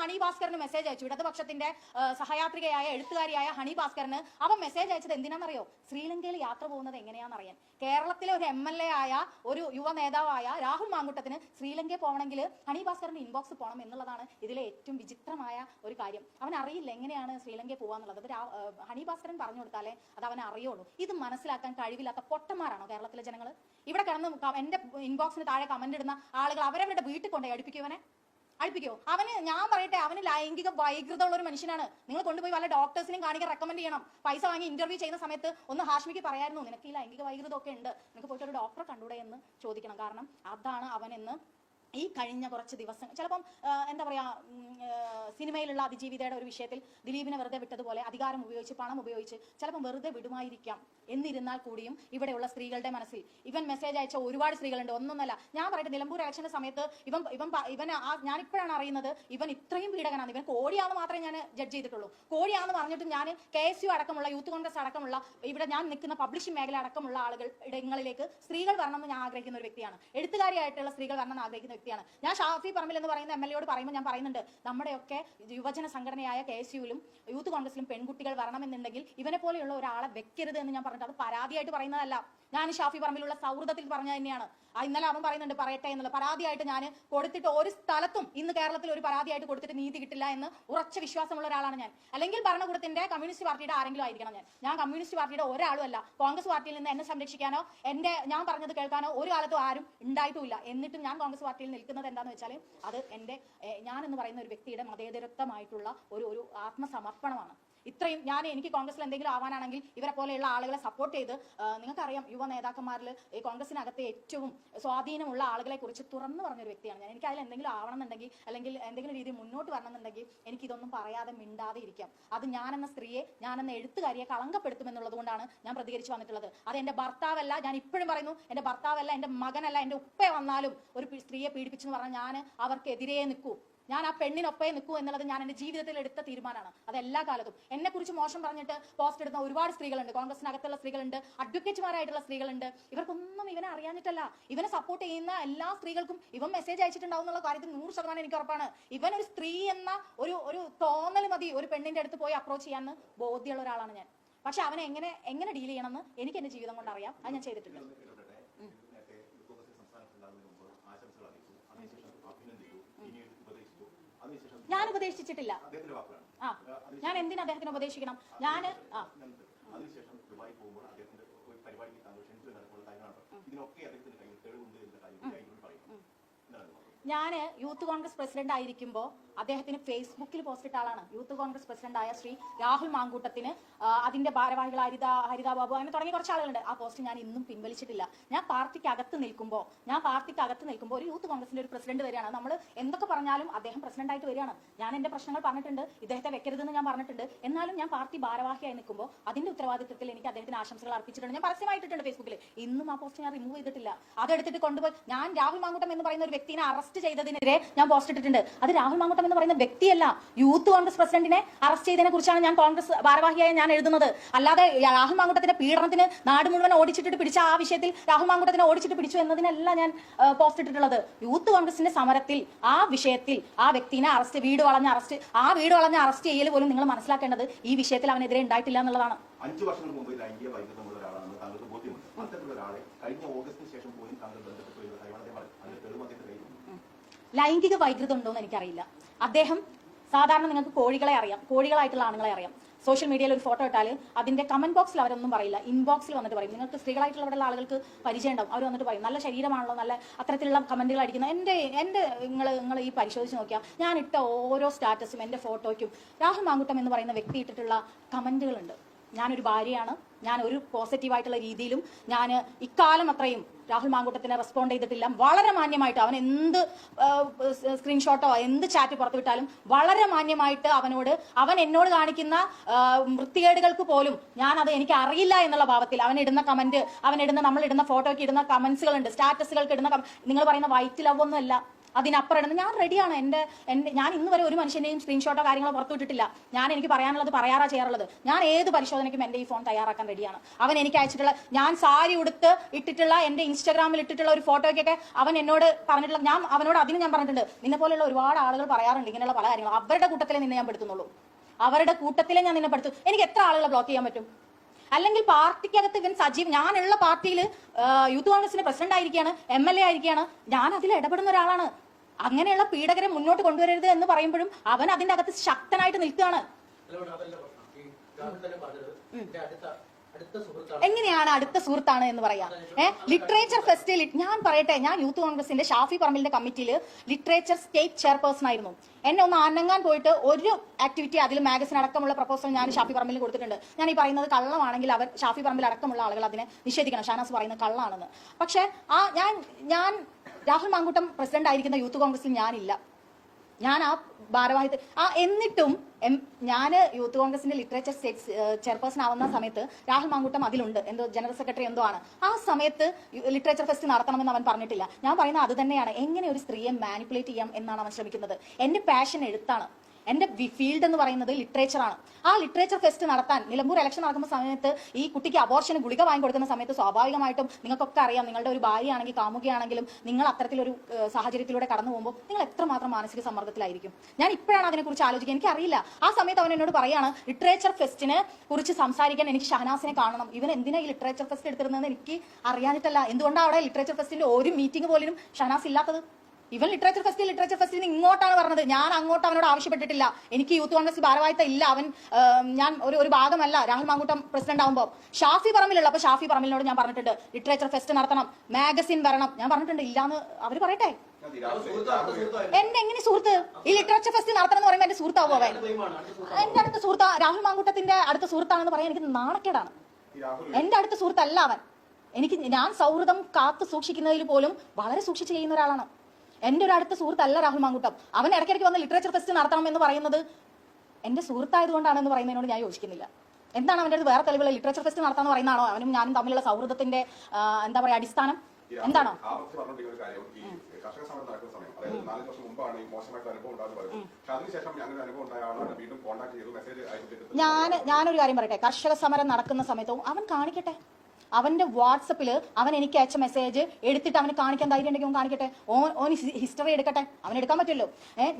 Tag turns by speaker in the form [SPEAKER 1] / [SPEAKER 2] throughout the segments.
[SPEAKER 1] Honey ഭാസ്കറിന് message അയച്ചു. ഇടതുപക്ഷത്തിന്റെ സഹയാത്രികയായ എഴുത്തുകാരിയായ honey ഭാസ്കറിന് അവൻ മെസ്സേജ് അയച്ചത് എന്തിനാണെന്നറിയോ? ശ്രീലങ്കയിൽ യാത്ര പോകുന്നത് എങ്ങനെയാണെന്നറിയാൻ. കേരളത്തിലെ ഒരു എം എൽ എ ആയ ഒരു യുവ നേതാവായ രാഹുൽ മാങ്കുട്ടത്തിന് ശ്രീലങ്കയിൽ പോകണമെങ്കിൽ ഹണി ഭാസ്കറിന്റെ ഇൻബോക്സ് പോകണം എന്നുള്ളതാണ് ഇതിലെ ഏറ്റവും വിചിത്രമായ ഒരു കാര്യം. അവൻ അറിയില്ല എങ്ങനെയാണ് ശ്രീലങ്കയിൽ പോകാന്നുള്ളത് ഹണി ഭാസ്കരൻ പറഞ്ഞു കൊടുത്താലേ അത് അവൻ അറിയുള്ളൂ. ഇത് മനസ്സിലാക്കാൻ കഴിവില്ലാത്ത പൊട്ടന്മാരാണോ കേരളത്തിലെ ജനങ്ങൾ ഇവിടെ കിടന്ന് എന്റെ ഇൻബോക്സിന് താഴെ കമന്റ് ഇടുന്ന ആളുകൾ അവരവരുടെ വീട്ടിൽ കൊണ്ടുപോയി അടുപ്പിക്കുവനെ അടുപ്പിക്കോ. അവന് ഞാൻ പറയട്ടെ അവന് ലൈംഗിക വൈകൃതമുള്ള ഒരു മനുഷ്യനാണ്. നിങ്ങൾ കൊണ്ടുപോയി വല്ല ഡോക്ടേഴ്സിനും കാണിക്കാൻ റെക്കമെൻഡ് ചെയ്യണം. പൈസ വാങ്ങി ഇന്റർവ്യൂ ചെയ്യുന്ന സമയത്ത് ഒന്ന് ഹാഷ്മിക്ക് പറയായിരുന്നു നിനക്ക് ഈ ലൈംഗിക വൈകൃതം ഒക്കെ ഉണ്ട്. നിനക്ക് പോയിട്ട് ഒരു ഡോക്ടറെ കണ്ടൂടെ എന്ന് ചോദിക്കണം. കാരണം അതാണ് അവനെന്ന് ഈ കഴിഞ്ഞ കുറച്ച് ദിവസം ചിലപ്പം എന്താ പറയാ സിനിമയിലുള്ള അതിജീവിതയുടെ ഒരു വിഷയത്തിൽ ദിലീപിനെ വെറുതെ വിട്ടതുപോലെ അധികാരം ഉപയോഗിച്ച് പണം ഉപയോഗിച്ച് ചിലപ്പം വെറുതെ വിടുമായിരിക്കാം എന്നിരുന്നാൽ കൂടിയും ഇവിടെയുള്ള സ്ത്രീകളുടെ മനസ്സിൽ. ഇവൻ മെസ്സേജ് അയച്ച ഒരുപാട് സ്ത്രീകളുണ്ട്. ഒന്നൊന്നല്ല ഞാൻ പറയട്ടെ നിലമ്പൂർ ഇലക്ഷന്റെ സമയത്ത് ഇവൻ ഇവൻ ഇവൻ ഞാനിപ്പോഴാണ് അറിയുന്നത് ഇവൻ ഇത്രയും പീഡകനാണ്. ഇവൻ കോടിയാന്ന് മാത്രമേ ഞാൻ ജഡ്ജ് ചെയ്തിട്ടുള്ളൂ. കോടിയാണെന്ന് പറഞ്ഞിട്ട് ഞാൻ കെ എസ് യു അടക്കമുള്ള യൂത്ത് കോൺഗ്രസ് അടക്കമുള്ള ഇവിടെ ഞാൻ നിൽക്കുന്ന പബ്ലിഷിംഗ് മേഖല അടക്കമുള്ള ആളുകൾ ഇടങ്ങളിലേക്ക് സ്ത്രീകൾ വരണമെന്ന് ഞാൻ ആഗ്രഹിക്കുന്ന ഒരു വ്യക്തിയാണ്. എഴുത്തുകാരിയായിട്ടുള്ള സ്ത്രീകൾ വരണമെന്ന് ആഗ്രഹിക്കുന്ന വ്യക്തിയാണ്. ഞാൻ ഷാഫി പറമ്പിൽ എന്ന് പറയുന്ന എം എൽ എയോട് പറയുമ്പോൾ ഞാൻ പറയുന്നുണ്ട് നമ്മുടെയൊക്കെ യുവജന സംഘടനയായ കെ എസ് യുവിലും യൂത്ത് കോൺഗ്രസിലും പെൺകുട്ടികൾ വരണമെന്നുണ്ടെങ്കിൽ ഇവനെ പോലെയുള്ള ഒരാളെ വെക്കരുത് എന്ന് ഞാൻ പറഞ്ഞിട്ട് അത് പരാതിയായിട്ട് പറയുന്നതല്ല. ഞാൻ ഷാഫി പറമ്പിലുള്ള സൗഹൃദത്തിൽ പറഞ്ഞ തന്നെയാണ്. ഇന്നലെ അവൻ പറയുന്നുണ്ട് പറയട്ടെ എന്നുള്ള. പരാതിയായിട്ട് ഞാൻ കൊടുത്തിട്ട് ഒരു സ്ഥലത്തും ഇന്ന് കേരളത്തിൽ ഒരു പരാതിയായിട്ട് കൊടുത്തിട്ട് നീതി കിട്ടില്ല എന്ന് ഉറച്ച വിശ്വാസമുള്ള ഒരാളാണ് ഞാൻ. അല്ലെങ്കിൽ ഭരണകൂടത്തിന്റെ കമ്മ്യൂണിസ്റ്റ് പാർട്ടിയുടെ ആരെങ്കിലും ആയിരിക്കണം ഞാൻ. ഞാൻ കമ്മ്യൂണിസ്റ്റ് പാർട്ടിയുടെ ഒരാളും അല്ല. കോൺഗ്രസ് പാർട്ടിയിൽ നിന്ന് എന്നെ സംരക്ഷിക്കാനോ എന്റെ ഞാൻ പറഞ്ഞത് കേൾക്കാനോ ഒരു കാലത്തും ആരും ഉണ്ടായിട്ടുമില്ല എന്നിട്ടും ഞാൻ കോൺഗ്രസ് പാർട്ടിയിൽ നിൽക്കുന്നത് എന്താണെന്ന് വെച്ചാൽ അത് എന്റെ ഞാൻ എന്ന് പറയുന്ന ഒരു വ്യക്തിയുടെ മതേതരത്വമായിട്ടുള്ള ഒരു ഒരു ആത്മസമർപ്പണമാണ്. ഇത്രയും ഞാൻ എനിക്ക് കോൺഗ്രസിൽ എന്തെങ്കിലും ആവാനാണെങ്കിൽ ഇവരെ പോലെയുള്ള ആളുകളെ സപ്പോർട്ട് ചെയ്ത് നിങ്ങൾക്കറിയാം യുവ നേതാക്കന്മാരിൽ ഈ കോൺഗ്രസിനകത്തെ ഏറ്റവും സ്വാധീനമുള്ള ആളുകളെ കുറിച്ച് തുറന്നു പറഞ്ഞൊരു വ്യക്തിയാണ് ഞാൻ. എനിക്ക് അതിൽ എന്തെങ്കിലും ആവണമെന്നുണ്ടെങ്കിൽ അല്ലെങ്കിൽ എന്തെങ്കിലും രീതിയിൽ മുന്നോട്ട് വരണമെന്നുണ്ടെങ്കിൽ എനിക്ക് ഇതൊന്നും പറയാതെ മിണ്ടാതെ ഇരിക്കാം. അത് ഞാനെന്ന സ്ത്രീയെ ഞാനെന്ന എഴുത്തുകാരിയെ കളങ്കപ്പെടുത്തുമെന്നുള്ളത് കൊണ്ടാണ് ഞാൻ പ്രതികരിച്ചു വന്നിട്ടുള്ളത്. അത് എന്റെ ഭർത്താവല്ല ഞാൻ ഇപ്പോഴും പറയുന്നു എന്റെ ഭർത്താവല്ല എന്റെ മകനല്ല എന്റെ ഉപ്പ വന്നാലും ഒരു സ്ത്രീയെ പീഡിപ്പിച്ചെന്ന് പറഞ്ഞാൽ ഞാൻ അവർക്കെതിരെ നിൽക്കൂ. ഞാൻ ആ പെണ്ണിനൊപ്പേ നിൽക്കൂ എന്നുള്ളത് ഞാൻ എന്റെ ജീവിതത്തിൽ എടുത്ത തീരുമാനമാണ്. അത് എല്ലാ കാലത്തും. എന്നെ കുറിച്ച് മോശം പറഞ്ഞിട്ട് പോസ്റ്റ് ഇടുന്ന ഒരുപാട് സ്ത്രീകളുണ്ട്. കോൺഗ്രസിനകത്തുള്ള സ്ത്രീകളുണ്ട് അഡ്വക്കേറ്റുമാരായിട്ടുള്ള സ്ത്രീകളുണ്ട്. ഇവർക്കൊന്നും ഇവനെ അറിയാഞ്ഞിട്ടല്ല. ഇവനെ സപ്പോർട്ട് ചെയ്യുന്ന എല്ലാ സ്ത്രീകൾക്കും ഇവൻ മെസ്സേജ് അയച്ചിട്ടുണ്ടാവും എന്നുള്ള കാര്യത്തിൽ നൂറ് ശതമാനം എനിക്ക് ഉറപ്പാണ്. ഇവൻ ഒരു സ്ത്രീ എന്ന ഒരു ഒരു തോന്നൽ മതി ഒരു പെണ്ണിന്റെ അടുത്ത് പോയി അപ്രോച്ച് ചെയ്യാന്ന് ബോധ്യമുള്ള ഒരാളാണ് ഞാൻ. പക്ഷെ അവനെ എങ്ങനെ എങ്ങനെ ഡീൽ ചെയ്യണമെന്ന് എനിക്ക് എന്റെ ജീവിതം കൊണ്ട് അറിയാം. അത് ഞാൻ ചെയ്തിട്ടുണ്ട്
[SPEAKER 2] നേരത്തെ യൂത്ത് സംസ്ഥാനത്തുണ്ടാകുന്നതിന് മുമ്പ് ആശംസകൾ അറിയിച്ചു അതിനുശേഷം അഭിനന്ദിച്ചു പിന്നീട് ഉപദേശിച്ചു അതിനുശേഷം
[SPEAKER 1] ഞാൻ ഉപദേശിച്ചിട്ടില്ല. ആ ഞാൻ എന്തിനാ അദ്ദേഹത്തിന് ഉപദേശിക്കണം? ഞാൻ ആ.
[SPEAKER 2] അതിനുശേഷം ദുബായി പോകുമ്പോൾ അദ്ദേഹത്തിന്റെ ഒരു പരിപാടിക്ക് താങ്കൾ ക്ഷണിച്ചു നടക്കുന്ന കാര്യമാണ് ഇതിനൊക്കെ അദ്ദേഹത്തിന്റെ കയ്യിൽ തെളിവുണ്ട് എന്ന കാര്യം ഇതിനോട് പറയും എന്താണ്?
[SPEAKER 1] ഞാൻ യൂത്ത് കോൺഗ്രസ് പ്രസിഡന്റ് ആയിരിക്കുമ്പോൾ അദ്ദേഹത്തിന് ഫേസ്ബുക്കിൽ പോസ്റ്റ് ഇട്ട ആളാണ്. യൂത്ത് കോൺഗ്രസ് പ്രസിഡന്റ് ആയ ശ്രീ രാഹുൽ മാങ്കൂട്ടത്തിന് അതിന്റെ ഭാരവാഹികൾ ഹരിത ഹരിത ബാബു അങ്ങനെ തുടങ്ങിയ കുറച്ച് ആളുകളുണ്ട്. ആ പോസ്റ്റ് ഞാൻ ഇന്നും പിൻവലിച്ചിട്ടില്ല. ഞാൻ പാർട്ടിക്ക് അകത്ത് നിൽക്കുമ്പോൾ ഞാൻ പാർട്ടിക്ക് അകത്ത് നിൽക്കുമ്പോൾ ഒരു യൂത്ത് കോൺഗ്രസിന്റെ ഒരു പ്രസിഡന്റ് വരികയാണ്. നമ്മൾ എന്തൊക്കെ പറഞ്ഞാലും അദ്ദേഹം പ്രസിഡന്റ് ആയിട്ട് വരികയാണ്. ഞാൻ എന്റെ പ്രശ്നങ്ങൾ പറഞ്ഞിട്ടുണ്ട് ഇദ്ദേഹത്തെ വെക്കരുതെന്ന് ഞാൻ പറഞ്ഞിട്ടുണ്ട്. എന്നാലും ഞാൻ പാർട്ടി ഭാരവാഹിയായി നിൽക്കുമ്പോൾ അതിന്റെ ഉത്തരവാദിത്വത്തിൽ എനിക്ക് അദ്ദേഹത്തിന് ആശംസകൾ അർപ്പിച്ചിട്ടുണ്ട്. ഞാൻ പരസ്യമായിട്ടുണ്ട് ഫേസ്ബുക്കിൽ ഇന്നും ആ പോസ്റ്റ് ഞാൻ റിമൂവ് ചെയ്തിട്ടില്ല. അതെടുത്തിട്ട് കൊണ്ടുപോയി. ഞാൻ രാഹുൽ മാങ്കൂട്ടം എന്ന് പറയുന്ന ഒരു വ്യക്തിനെ അറസ്റ്റ് ചെയ്തതിനെതിരെ ഞാൻ പോസ്റ്റ് ഇട്ടിട്ടുണ്ട്. അത് രാഹുൽ മാങ്കൂട്ടം എന്ന് പറയുന്ന വ്യക്തിയല്ല. യൂത്ത് കോൺഗ്രസ് പ്രസിഡന്റിനെ അറസ്റ്റ് ചെയ്തതിനെ കുറിച്ചാണ് ഞാൻ കോൺഗ്രസ് ഭാരവാഹിയായി ഞാൻ എഴുതുന്നത്. അല്ലാതെ രാഹുൽ മാങ്കൂട്ടത്തിന്റെ പീഡനത്തിന് നാട് മുഴുവൻ ഓടിച്ചിട്ട് പിടിച്ച ആ വിഷയത്തിൽ രാഹുൽ മാങ്കൂട്ടത്തിനെ ഓടിച്ചിട്ട് പിടിച്ചു എന്നതിനല്ല ഞാൻ പോസ്റ്റ് ഇട്ടിട്ടുള്ളത്. യൂത്ത് കോൺഗ്രസിന്റെ സമരത്തിൽ ആ വിഷയത്തിൽ ആ വ്യക്തിനെ അറസ്റ്റ് വീട് വളഞ്ഞ അറസ്റ്റ് ആ വീട് വളഞ്ഞ അറസ്റ്റ് ചെയ്യൽ പോലും നിങ്ങൾ മനസ്സിലാക്കേണ്ടത് ഈ വിഷയത്തിൽ അവനെതിരെ ഉണ്ടായിട്ടില്ല എന്നുള്ളതാണ്.
[SPEAKER 2] അഞ്ചു വർഷങ്ങൾക്ക് മുമ്പ് ലൈംഗിക വൈകൃതമുള്ള ഒരാളാണെന്ന് താങ്കൾക്ക് ബോധ്യമുണ്ട്. അത്തരത്തിലുള്ള ഒരാളെ കഴിഞ്ഞ ഓഗസ്റ്റിന് ശേഷം പോലും താങ്കൾ ബന്ധപ്പെട്ടു എന്ന കാര്യമാണ് അദ്ദേഹം പറഞ്ഞത് അതിന്റെ തെളിവ് അദ്ദേഹത്തിന്റെ കയ്യിലുണ്ട്
[SPEAKER 1] ലൈംഗിക വൈകൃതം ഉണ്ടോ എന്ന് എനിക്കറിയില്ല. അദ്ദേഹം സാധാരണ നിങ്ങൾക്ക് കോഴികളെ അറിയാം. കോഴികളായിട്ടുള്ള ആണുങ്ങളെ അറിയാം. സോഷ്യൽ മീഡിയയിൽ ഒരു ഫോട്ടോ ഇട്ടാൽ അതിന്റെ കമന്റ് ബോക്സിൽ അവരൊന്നും പറയില്ല. ഇൻബോക്സിൽ വന്നിട്ട് പറയും. നിങ്ങൾക്ക് സ്ത്രീകളായിട്ടുള്ള അവിടെയുള്ള ആളുകൾക്ക് പരിചയം ഉണ്ടാവും. അവർ വന്നിട്ട് പറയും. നല്ല ശരീരമാണല്ലോ നല്ല അത്തരത്തിലുള്ള കമന്റുകൾ അടിക്കുന്ന എന്റെ എന്റെ നിങ്ങൾ നിങ്ങൾ ഈ പരിശോധിച്ച് നോക്കിയാൽ ഞാൻ ഇട്ട ഓരോ സ്റ്റാറ്റസും എന്റെ ഫോട്ടോയ്ക്കും രാഹുൽ മാങ്കുട്ടം എന്ന് പറയുന്ന വ്യക്തി ഇട്ടിട്ടുള്ള കമന്റുകളുണ്ട് ഞാനൊരു ഭാര്യയാണ്. ഞാൻ ഒരു പോസിറ്റീവായിട്ടുള്ള രീതിയിലും ഞാൻ ഇക്കാലം അത്രയും രാഹുൽ മാങ്കൂട്ടത്തിനെ റെസ്പോണ്ട് ചെയ്തിട്ടില്ല. വളരെ മാന്യമായിട്ട് അവൻ എന്ത് സ്ക്രീൻഷോട്ടോ എന്ത് ചാറ്റ് പുറത്തുവിട്ടാലും വളരെ മാന്യമായിട്ട് അവനോട് അവൻ എന്നോട് കാണിക്കുന്ന വൃത്തികേടുകൾക്ക് പോലും ഞാൻ അത് എനിക്ക് അറിയില്ല എന്നുള്ള ഭാവത്തിൽ അവൻ ഇടുന്ന കമന്റ് അവൻ ഇടുന്ന നമ്മൾ ഇടുന്ന ഫോട്ടോയ്ക്ക് ഇടുന്ന കമന്റ്സുകളുണ്ട് സ്റ്റാറ്റസുകൾക്ക് ഇടുന്ന നിങ്ങൾ പറയുന്ന വൈറ്റ് ലവ് ഒന്നുമല്ല. അതിനപ്പുറം ഞാൻ റെഡിയാണ് എന്റെ എന്റെ ഞാൻ ഇന്ന് വരെ ഒരു മനുഷ്യന്റെയും സ്ക്രീൻഷോട്ടോ കാര്യങ്ങളോ പുറത്തു വിട്ടിട്ടില്ല. ഞാൻ എനിക്ക് പറയാനുള്ളത് പറയാറാ ചെയ്യാറുള്ളത്. ഞാൻ ഏത് പരിശോധനയ്ക്കും എന്റെ ഈ ഫോൺ തയ്യാറാക്കാൻ റെഡിയാണ് അവൻ എനിക്ക് അയച്ചിട്ടുള്ള ഞാൻ സാരി ഉടുത്ത് ഇട്ടിട്ടുള്ള എന്റെ ഇൻസ്റ്റാഗ്രാമിൽ ഇട്ടിട്ടുള്ള ഒരു ഫോട്ടോയ്ക്കൊക്കെ അവൻ എന്നോട് പറഞ്ഞിട്ടുള്ള ഞാൻ അവനോട് അതിന് ഞാൻ പറഞ്ഞിട്ടുണ്ട്. നിന്നെ പോലെയുള്ള ഒരുപാട് ആളുകൾ പറയാറുണ്ട് ഇങ്ങനെയുള്ള പല കാര്യങ്ങളും. അവരുടെ കൂട്ടത്തിലെ നിന്നെ ഞാൻ പെടുത്തുന്നുള്ളൂ. അവരുടെ കൂട്ടത്തിലെ ഞാൻ നിന്നെ പെടുത്തു. എനിക്ക് എത്ര ആളുകളെ ബ്ലോക്ക് ചെയ്യാൻ പറ്റും? അല്ലെങ്കിൽ പാർട്ടിക്കകത്ത് ഇവൻ സജീവ് ഞാനുള്ള പാർട്ടിയിൽ യൂത്ത് കോൺഗ്രസിന്റെ പ്രസിഡന്റ് ആയിരിക്കുകയാണ് എം എൽ എ ആയിരിക്കുകയാണ് ഞാൻ അതിൽ ഇടപെടുന്ന ഒരാളാണ്. അങ്ങനെയുള്ള പീഡകരെ മുന്നോട്ട് കൊണ്ടുവരരുത് എന്ന് പറയുമ്പോഴും അവൻ അതിന്റെ അകത്ത് ശക്തനായിട്ട് നിൽക്കുകയാണ്. എങ്ങനെയാണ് അടുത്ത സുഹൃത്താണ് എന്ന് പറയാ. ഏഹ് ലിറ്ററേച്ചർ ഫെസ്റ്റിൽ ഞാൻ പറയട്ടെ ഞാൻ യൂത്ത് കോൺഗ്രസിന്റെ ഷാഫി പറമ്പിലിന്റെ കമ്മിറ്റിയിൽ ലിറ്ററേച്ചർ സ്റ്റേറ്റ് ചെയർപേഴ്സൺ ആയിരുന്നു. എന്നെ ഒന്ന് അനങ്ങാൻ പോയിട്ട് ഒരു ആക്ടിവിറ്റി അതിൽ മാഗസിൻ അടക്കമുള്ള പ്രപ്പോസൽ ഞാൻ ഷാഫി പറമ്പിൽ കൊടുത്തിട്ടുണ്ട്. ഞാൻ ഈ പറയുന്നത് കള്ളമാണെങ്കിൽ അവർ ഷാഫി പറമ്പിൽ അടക്കമുള്ള ആളുകൾ അതിനെ നിഷേധിക്കണം. ഷാനാസ് പറയുന്നത് കള്ളാണെന്ന്. പക്ഷേ ആ ഞാൻ ഞാൻ രാഹുൽ മാങ്കൂട്ടം പ്രസിഡന്റ് ആയിരിക്കുന്ന യൂത്ത് കോൺഗ്രസിൽ ഞാനില്ല. ഞാൻ ആ ഭാരവാഹിത്വ ആ എന്നിട്ടും എം ഞാൻ യൂത്ത് കോൺഗ്രസിന്റെ ലിറ്ററേച്ചർ സ്റ്റേറ്റ് ചെയർപേഴ്സൺ ആവുന്ന സമയത്ത് രാഹുൽ മാങ്കൂട്ടം അതിലുണ്ട്. എന്തോ ജനറൽ സെക്രട്ടറി എന്തോ ആണ്. ആ സമയത്ത് ലിറ്ററേച്ചർ ഫെസ്റ്റ് നടത്തണമെന്ന് അവൻ പറഞ്ഞിട്ടില്ല. ഞാൻ പറയുന്നത് അത് തന്നെയാണ്. എങ്ങനെ ഒരു സ്ത്രീയെ മാനിപ്പുലേറ്റ് ചെയ്യാം എന്നാണ് അവൻ ശ്രമിക്കുന്നത്. എന്റെ പാഷൻ എഴുത്താണ്. എന്റെ ഫീൽഡ് എന്ന് പറയുന്നത് ലിറ്ററേച്ചറാണ് ആ ലിറ്ററേച്ചർ ഫെസ്റ്റ് നടത്താൻ നിലമ്പൂർ ഇലക്ഷൻ നടക്കുന്ന സമയത്ത് ഈ കുട്ടിക്ക് അബോർഷന് ഗുളിക വാങ്ങി കൊടുക്കുന്ന സമയത്ത് സ്വാഭാവികമായിട്ടും നിങ്ങൾക്കൊക്കെ അറിയാം നിങ്ങളുടെ ഒരു ഭാര്യയാണെങ്കിൽ കാമുകയാണെങ്കിലും നിങ്ങൾ അത്തരത്തിലൊരു സാഹചര്യത്തിലൂടെ കടന്നു പോകുമ്പോൾ നിങ്ങൾ എത്രമാത്രം മാനസിക സമ്മർദ്ദത്തിലായിരിക്കും. ഞാൻ ഇപ്പോഴാണ് അതിനെക്കുറിച്ച് ആലോചിക്കുക. എനിക്കറിയില്ല. ആ സമയത്ത് അവൻ എന്നോട് പറയാണ് ലിറ്ററേച്ചർ ഫെസ്റ്റിനെ കുറിച്ച് സംസാരിക്കാൻ എനിക്ക് ഷഹനാസിനെ കാണണം. ഇവൻ എന്തിനാ ഈ ലിറ്ററേച്ചർ ഫെസ്റ്റ് എടുത്തിരുന്നതെന്ന് എനിക്ക് അറിയാനിട്ടല്ല എന്തുകൊണ്ടാണ് അവിടെ ലിറ്ററേച്ചർ ഫെസ്റ്റിന്റെ ഒരു മീറ്റിംഗ് പോലും ഷഹനാസ് ഇല്ലാത്തത്? ഇവൻ ലിറ്ററേച്ചർ ഫെസ്റ്റിൽ ലിറ്ററേച്ചർ ഫെസ്റ്റിൽ ഇങ്ങോട്ടാണ് പറഞ്ഞത്. ഞാൻ അങ്ങോട്ട് അവനോട് ആവശ്യപ്പെട്ടിട്ടില്ല. എനിക്ക് യൂത്ത് കോൺഗ്രസ് ഭാരവാഹിത്വം ഇല്ല. അവൻ ഞാൻ ഒരു ഒരു ഭാഗമല്ല. രാഹുൽ മാങ്കൂട്ടം പ്രസിഡന്റ് ആകുമ്പോൾ ഷാഫി പറമ്പിലുള്ള അപ്പൊ ഷാഫി പറമ്പിലിനോട് ഞാൻ പറഞ്ഞിട്ടുണ്ട് ലിറ്ററേച്ചർ ഫെസ്റ്റ് നടത്തണം മാഗസിൻ വരണം. ഞാൻ പറഞ്ഞിട്ടുണ്ട് ഇല്ലാന്ന് അവർ പറയട്ടെ. എന്റെ എങ്ങനെ സുഹൃത്ത്? ഈ ലിറ്ററേച്ചർ ഫെസ്റ്റ് നടത്തണം എന്ന് പറയുമ്പോൾ എന്റെ സുഹൃത്താവോ. എന്റെ അടുത്ത സുഹൃത്താ രാഹുൽ മാങ്കൂട്ടത്തിന്റെ അടുത്ത സുഹൃത്താണെന്ന് പറയാൻ എനിക്ക് നാണക്കേടാണ്. എന്റെ അടുത്ത സുഹൃത്തല്ല അവൻ. എനിക്ക് ഞാൻ സൗഹൃദം കാത്തു സൂക്ഷിക്കുന്നതിൽ പോലും വളരെ സൂക്ഷിച്ച് ചെയ്യുന്ന ഒരാളാണ്. എന്റെ ഒരു അടുത്ത സുഹൃത്തല്ല രാഹുൽ മാങ്കുട്ടം. അവൻ ഇടയ്ക്കിടയ്ക്ക് വന്ന് ലിറ്ററേച്ചർ ഫെസ്റ്റ് നടത്തണം എന്ന് പറയുന്നത് എന്റെ സുഹൃത്തായതുകൊണ്ടാണ് എന്ന് പറയുന്നതിനോട് ഞാൻ യോജിക്കുന്നില്ല. എന്താണ് അവന്റെ അടുത്ത് വേറെ തെളിവുകൾ ലിറ്ററേച്ചർ ഫെസ്റ്റ് നടത്താന്ന് പറയുന്നതാണോ? അവനും ഞാനും തമ്മിലുള്ള സൗഹൃദത്തിന്റെ എന്താ പറയാ അടിസ്ഥാനം? എന്താണോ?
[SPEAKER 2] കർഷക സമരം നടക്കുന്ന സമയം അതായത് വർഷം മുമ്പാണ് ഈ മോശമായിട്ടുള്ള അനുഭവം ഉണ്ടാകുന്ന പറയുന്നത്. പക്ഷെ അതിനുശേഷം അങ്ങനെ അനുഭവം ഉണ്ടായ ആളാണ്. വീണ്ടും കോൺടാക്ട് ചെയ്തു മെസ്സേജ്
[SPEAKER 1] ഞാൻ ഞാനൊരു കാര്യം പറയട്ടെ. കർഷക സമരം നടക്കുന്ന സമയത്തും അവൻ കാണിക്കട്ടെ. അവന്റെ വാട്സപ്പിൽ അവൻ എനിക്ക് അയച്ച മെസ്സേജ് എടുത്തിട്ട് അവന് കാണിക്കാൻ ധൈര്യം ഉണ്ടെങ്കിൽ കാണിക്കട്ടെ. ഓൻ ഹിസ്റ്ററി എടുക്കട്ടെ. അവൻ എടുക്കാൻ പറ്റുമല്ലോ.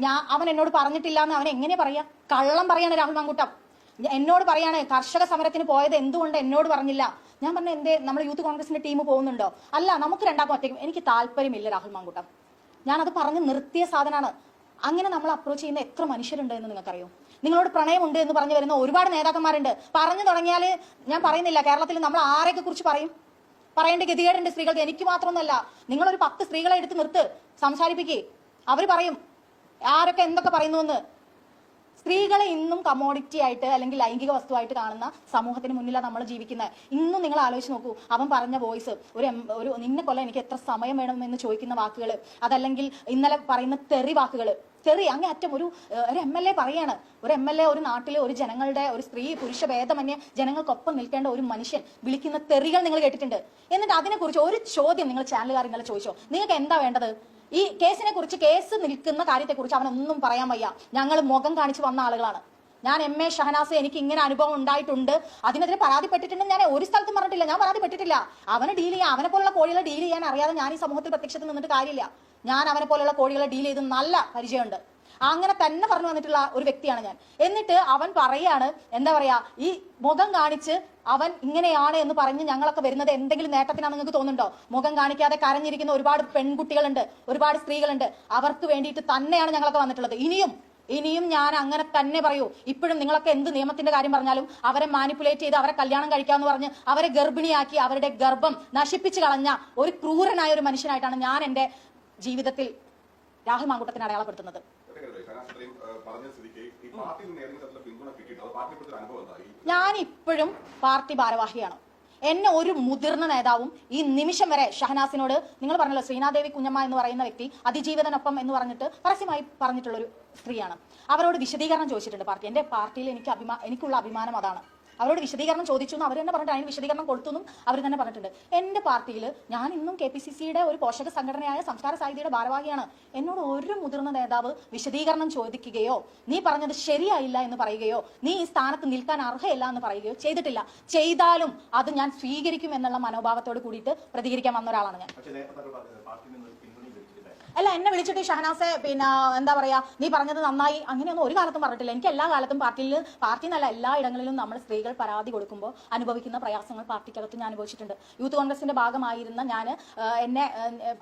[SPEAKER 1] ഞാൻ അവൻ എന്നോട് പറഞ്ഞിട്ടില്ല എന്ന് അവൻ എങ്ങനെ പറയാ? കള്ളം പറയാണ് രാഹുൽ മാങ്കൂട്ടം. എന്നോട് പറയാണ് കർഷക സമരത്തിന് പോയത് എന്തുകൊണ്ട് എന്നോട് പറഞ്ഞില്ല? ഞാൻ പറഞ്ഞ എന്തേ നമ്മൾ യൂത്ത് കോൺഗ്രസിന്റെ ടീം പോകുന്നുണ്ടോ? അല്ല നമുക്ക് രണ്ടാക്കും ഒറ്റയ്ക്കും എനിക്ക് താല്പര്യമില്ല രാഹുൽ മാങ്കൂട്ടം. ഞാനത് പറഞ്ഞ് നിർത്തിയ സാധനമാണ് അങ്ങനെ നമ്മൾ അപ്രോച്ച് ചെയ്യുന്ന എത്ര മനുഷ്യരുണ്ട് എന്ന് നിങ്ങൾക്കറിയോ? നിങ്ങളോട് പ്രണയമുണ്ട് എന്ന് പറഞ്ഞു വരുന്ന ഒരുപാട് നേതാക്കന്മാരുണ്ട്. പറഞ്ഞു തുടങ്ങിയാൽ ഞാൻ പറയുന്നില്ല. കേരളത്തിൽ നമ്മൾ ആരെയൊക്കെ കുറിച്ച് പറയും? പറയേണ്ട ഗതികേടുണ്ട് സ്ത്രീകൾക്ക് എനിക്ക് മാത്രമൊന്നുമല്ല നിങ്ങളൊരു പത്ത് സ്ത്രീകളെ എടുത്ത് നിർത്ത്. സംസാരിപ്പിക്കേ. അവർ പറയും. ആരൊക്കെ എന്തൊക്കെ പറയുന്നു എന്ന് സ്ത്രീകളെ ഇന്നും കമോഡിറ്റി ആയിട്ട് അല്ലെങ്കിൽ ലൈംഗിക വസ്തുവായിട്ട് കാണുന്ന സമൂഹത്തിന് മുന്നിലാണ് നമ്മൾ ജീവിക്കുന്നത് ഇന്നും നിങ്ങൾ ആലോചിച്ച് നോക്കൂ. അവൻ പറഞ്ഞ വോയിസ് ഒരു ഒരു നിന്നെ കൊല്ലം എനിക്ക് എത്ര സമയം വേണമെന്ന് ചോദിക്കുന്ന വാക്കുകൾ അതല്ലെങ്കിൽ ഇന്നലെ പറയുന്ന തെറി വാക്കുകൾ തെറി അങ്ങേ അറ്റം ഒരു ഒരു എം എൽ എ പറയാണ്. ഒരു എം എൽ എ ഒരു നാട്ടിലെ ഒരു ജനങ്ങളുടെ ഒരു സ്ത്രീ പുരുഷ ഭേദമന്യേ ജനങ്ങൾക്കൊപ്പം നിൽക്കേണ്ട ഒരു മനുഷ്യൻ വിളിക്കുന്ന തെറികൾ നിങ്ങൾ കേട്ടിട്ടുണ്ട്. എന്നിട്ട് അതിനെക്കുറിച്ച് ഒരു ചോദ്യം നിങ്ങൾ ചാനലുകാർ ഇന്നലെ ചോദിച്ചോ? നിങ്ങൾക്ക് എന്താ വേണ്ടത്? ഈ കേസിനെ കുറിച്ച് കേസ് നിൽക്കുന്ന കാര്യത്തെ കുറിച്ച് അവനൊന്നും പറയാൻ വയ്യ. ഞങ്ങൾ മുഖം കാണിച്ചു വന്ന ആളുകളാണ്. ഞാൻ എം എ ഷഹനാസ് എനിക്ക് ഇങ്ങനെ അനുഭവം ഉണ്ടായിട്ടുണ്ട്. അതിനെതിരെ പരാതിപ്പെട്ടിട്ടുണ്ടെന്ന് ഞാൻ ഒരു സ്ഥലത്തും പറഞ്ഞിട്ടില്ല. ഞാൻ പരാതിപ്പെട്ടിട്ടില്ല. അവനെ ഡീൽ ചെയ്യാൻ അവനെ പോലുള്ള കോഴികളെ ഡീൽ ചെയ്യാൻ അറിയാതെ ഞാൻ ഈ സമൂഹത്തിൽ പ്രത്യക്ഷത്തിൽ നിന്നിട്ട് കാര്യമില്ല. ഞാൻ അവനെ പോലുള്ള കോഴികളെ ഡീൽ ചെയ്ത് നല്ല പരിചയമുണ്ട്. അങ്ങനെ തന്നെ പറഞ്ഞു വന്നിട്ടുള്ള ഒരു വ്യക്തിയാണ് ഞാൻ. എന്നിട്ട് അവൻ പറയാണ് എന്താ പറയാ ഈ മുഖം കാണിച്ച് അവൻ ഇങ്ങനെയാണ് എന്ന് പറഞ്ഞ് ഞങ്ങളൊക്കെ വരുന്നത് എന്തെങ്കിലും നേട്ടത്തിനാണ് നിങ്ങൾക്ക് തോന്നുന്നുണ്ടോ? മുഖം കാണിക്കാതെ കരഞ്ഞിരിക്കുന്ന ഒരുപാട് പെൺകുട്ടികളുണ്ട് ഒരുപാട് സ്ത്രീകളുണ്ട്. അവർക്ക് വേണ്ടിയിട്ട് തന്നെയാണ് ഞങ്ങളൊക്കെ വന്നിട്ടുള്ളത്. ഇനിയും ഇനിയും ഞാൻ അങ്ങനെ തന്നെ പറയൂ. ഇപ്പോഴും നിങ്ങളൊക്കെ എന്ത് നിയമത്തിന്റെ കാര്യം പറഞ്ഞാലും അവരെ മാനിപ്പുലേറ്റ് ചെയ്ത് അവരെ കല്യാണം കഴിക്കാമെന്ന് പറഞ്ഞ് അവരെ ഗർഭിണിയാക്കി അവരുടെ ഗർഭം നശിപ്പിച്ച് കളഞ്ഞ ഒരു ക്രൂരനായ ഒരു മനുഷ്യനായിട്ടാണ് ഞാൻ എന്റെ ജീവിതത്തിൽ രാഹുൽ മാങ്കൂട്ടത്തിന് അടയാളപ്പെടുത്തുന്നത്. ഞാൻ ഇപ്പോഴും പാർട്ടി ഭാരവാഹിയാണ്. എന്നെ ഒരു മുതിർന്ന നേതാവും ഈ നിമിഷം വരെ ഷഹനാസിനോട് നിങ്ങൾ പറഞ്ഞല്ലോ ശ്രീനാദേവി കുഞ്ഞമ്മ എന്ന് പറയുന്ന വ്യക്തി അതിജീവിതനൊപ്പം എന്ന് പറഞ്ഞിട്ട് പരസ്യമായി പറഞ്ഞിട്ടുള്ള ഒരു സ്ത്രീയാണ്. അവരോട് വിശദീകരണം ചോദിച്ചിട്ടുണ്ട് പാർട്ടി. എന്റെ പാർട്ടിയിൽ എനിക്ക് അഭിമാ എനിക്കുള്ള അഭിമാനം അതാണ്. അവരോട് വിശദീകരണം ചോദിച്ചു എന്ന് അവർ തന്നെ പറഞ്ഞിട്ട് അതിന് വിശദീകരണം കൊടുത്തു എന്നും അവർ തന്നെ പറഞ്ഞിട്ടുണ്ട്. എന്റെ പാർട്ടിയിൽ ഞാൻ ഇന്നും കെ പി സി സിയുടെ ഒരു പോഷക സംഘടനയായ സംസ്കാര സാഹിത്യയുടെ ഭാരവാഹിയാണ്. എന്നോട് ഒരു മുതിർന്ന നേതാവ് വിശദീകരണം ചോദിക്കുകയോ നീ പറഞ്ഞത് ശരിയായില്ല എന്ന് പറയുകയോ നീ ഈ സ്ഥാനത്ത് നിൽക്കാൻ അർഹയല്ല എന്ന് പറയുകയോ ചെയ്തിട്ടില്ല. ചെയ്താലും അത് ഞാൻ സ്വീകരിക്കും എന്നുള്ള മനോഭാവത്തോട് കൂടിയിട്ട് പ്രതികരിക്കാൻ വന്ന ഒരാളാണ് ഞാൻ. അല്ല എന്നെ വിളിച്ചിട്ട് ഷഹനാസെ പിന്നെ എന്താ പറയാ നീ പറഞ്ഞത് നന്നായി. അങ്ങനെയൊന്നും ഒരു കാലത്തും പറഞ്ഞിട്ടില്ല. എനിക്ക് എല്ലാ കാലത്തും പാർട്ടിയിൽ പാർട്ടി എന്നല്ല എല്ലാ ഇടങ്ങളിലും നമ്മൾ സ്ത്രീകൾ പരാതി കൊടുക്കുമ്പോൾ അനുഭവിക്കുന്ന പ്രയാസങ്ങൾ പാർട്ടിക്കകത്ത് ഞാൻ അനുഭവിച്ചിട്ടുണ്ട്. യൂത്ത് കോൺഗ്രസിന്റെ ഭാഗമായിരുന്ന ഞാൻ എന്നെ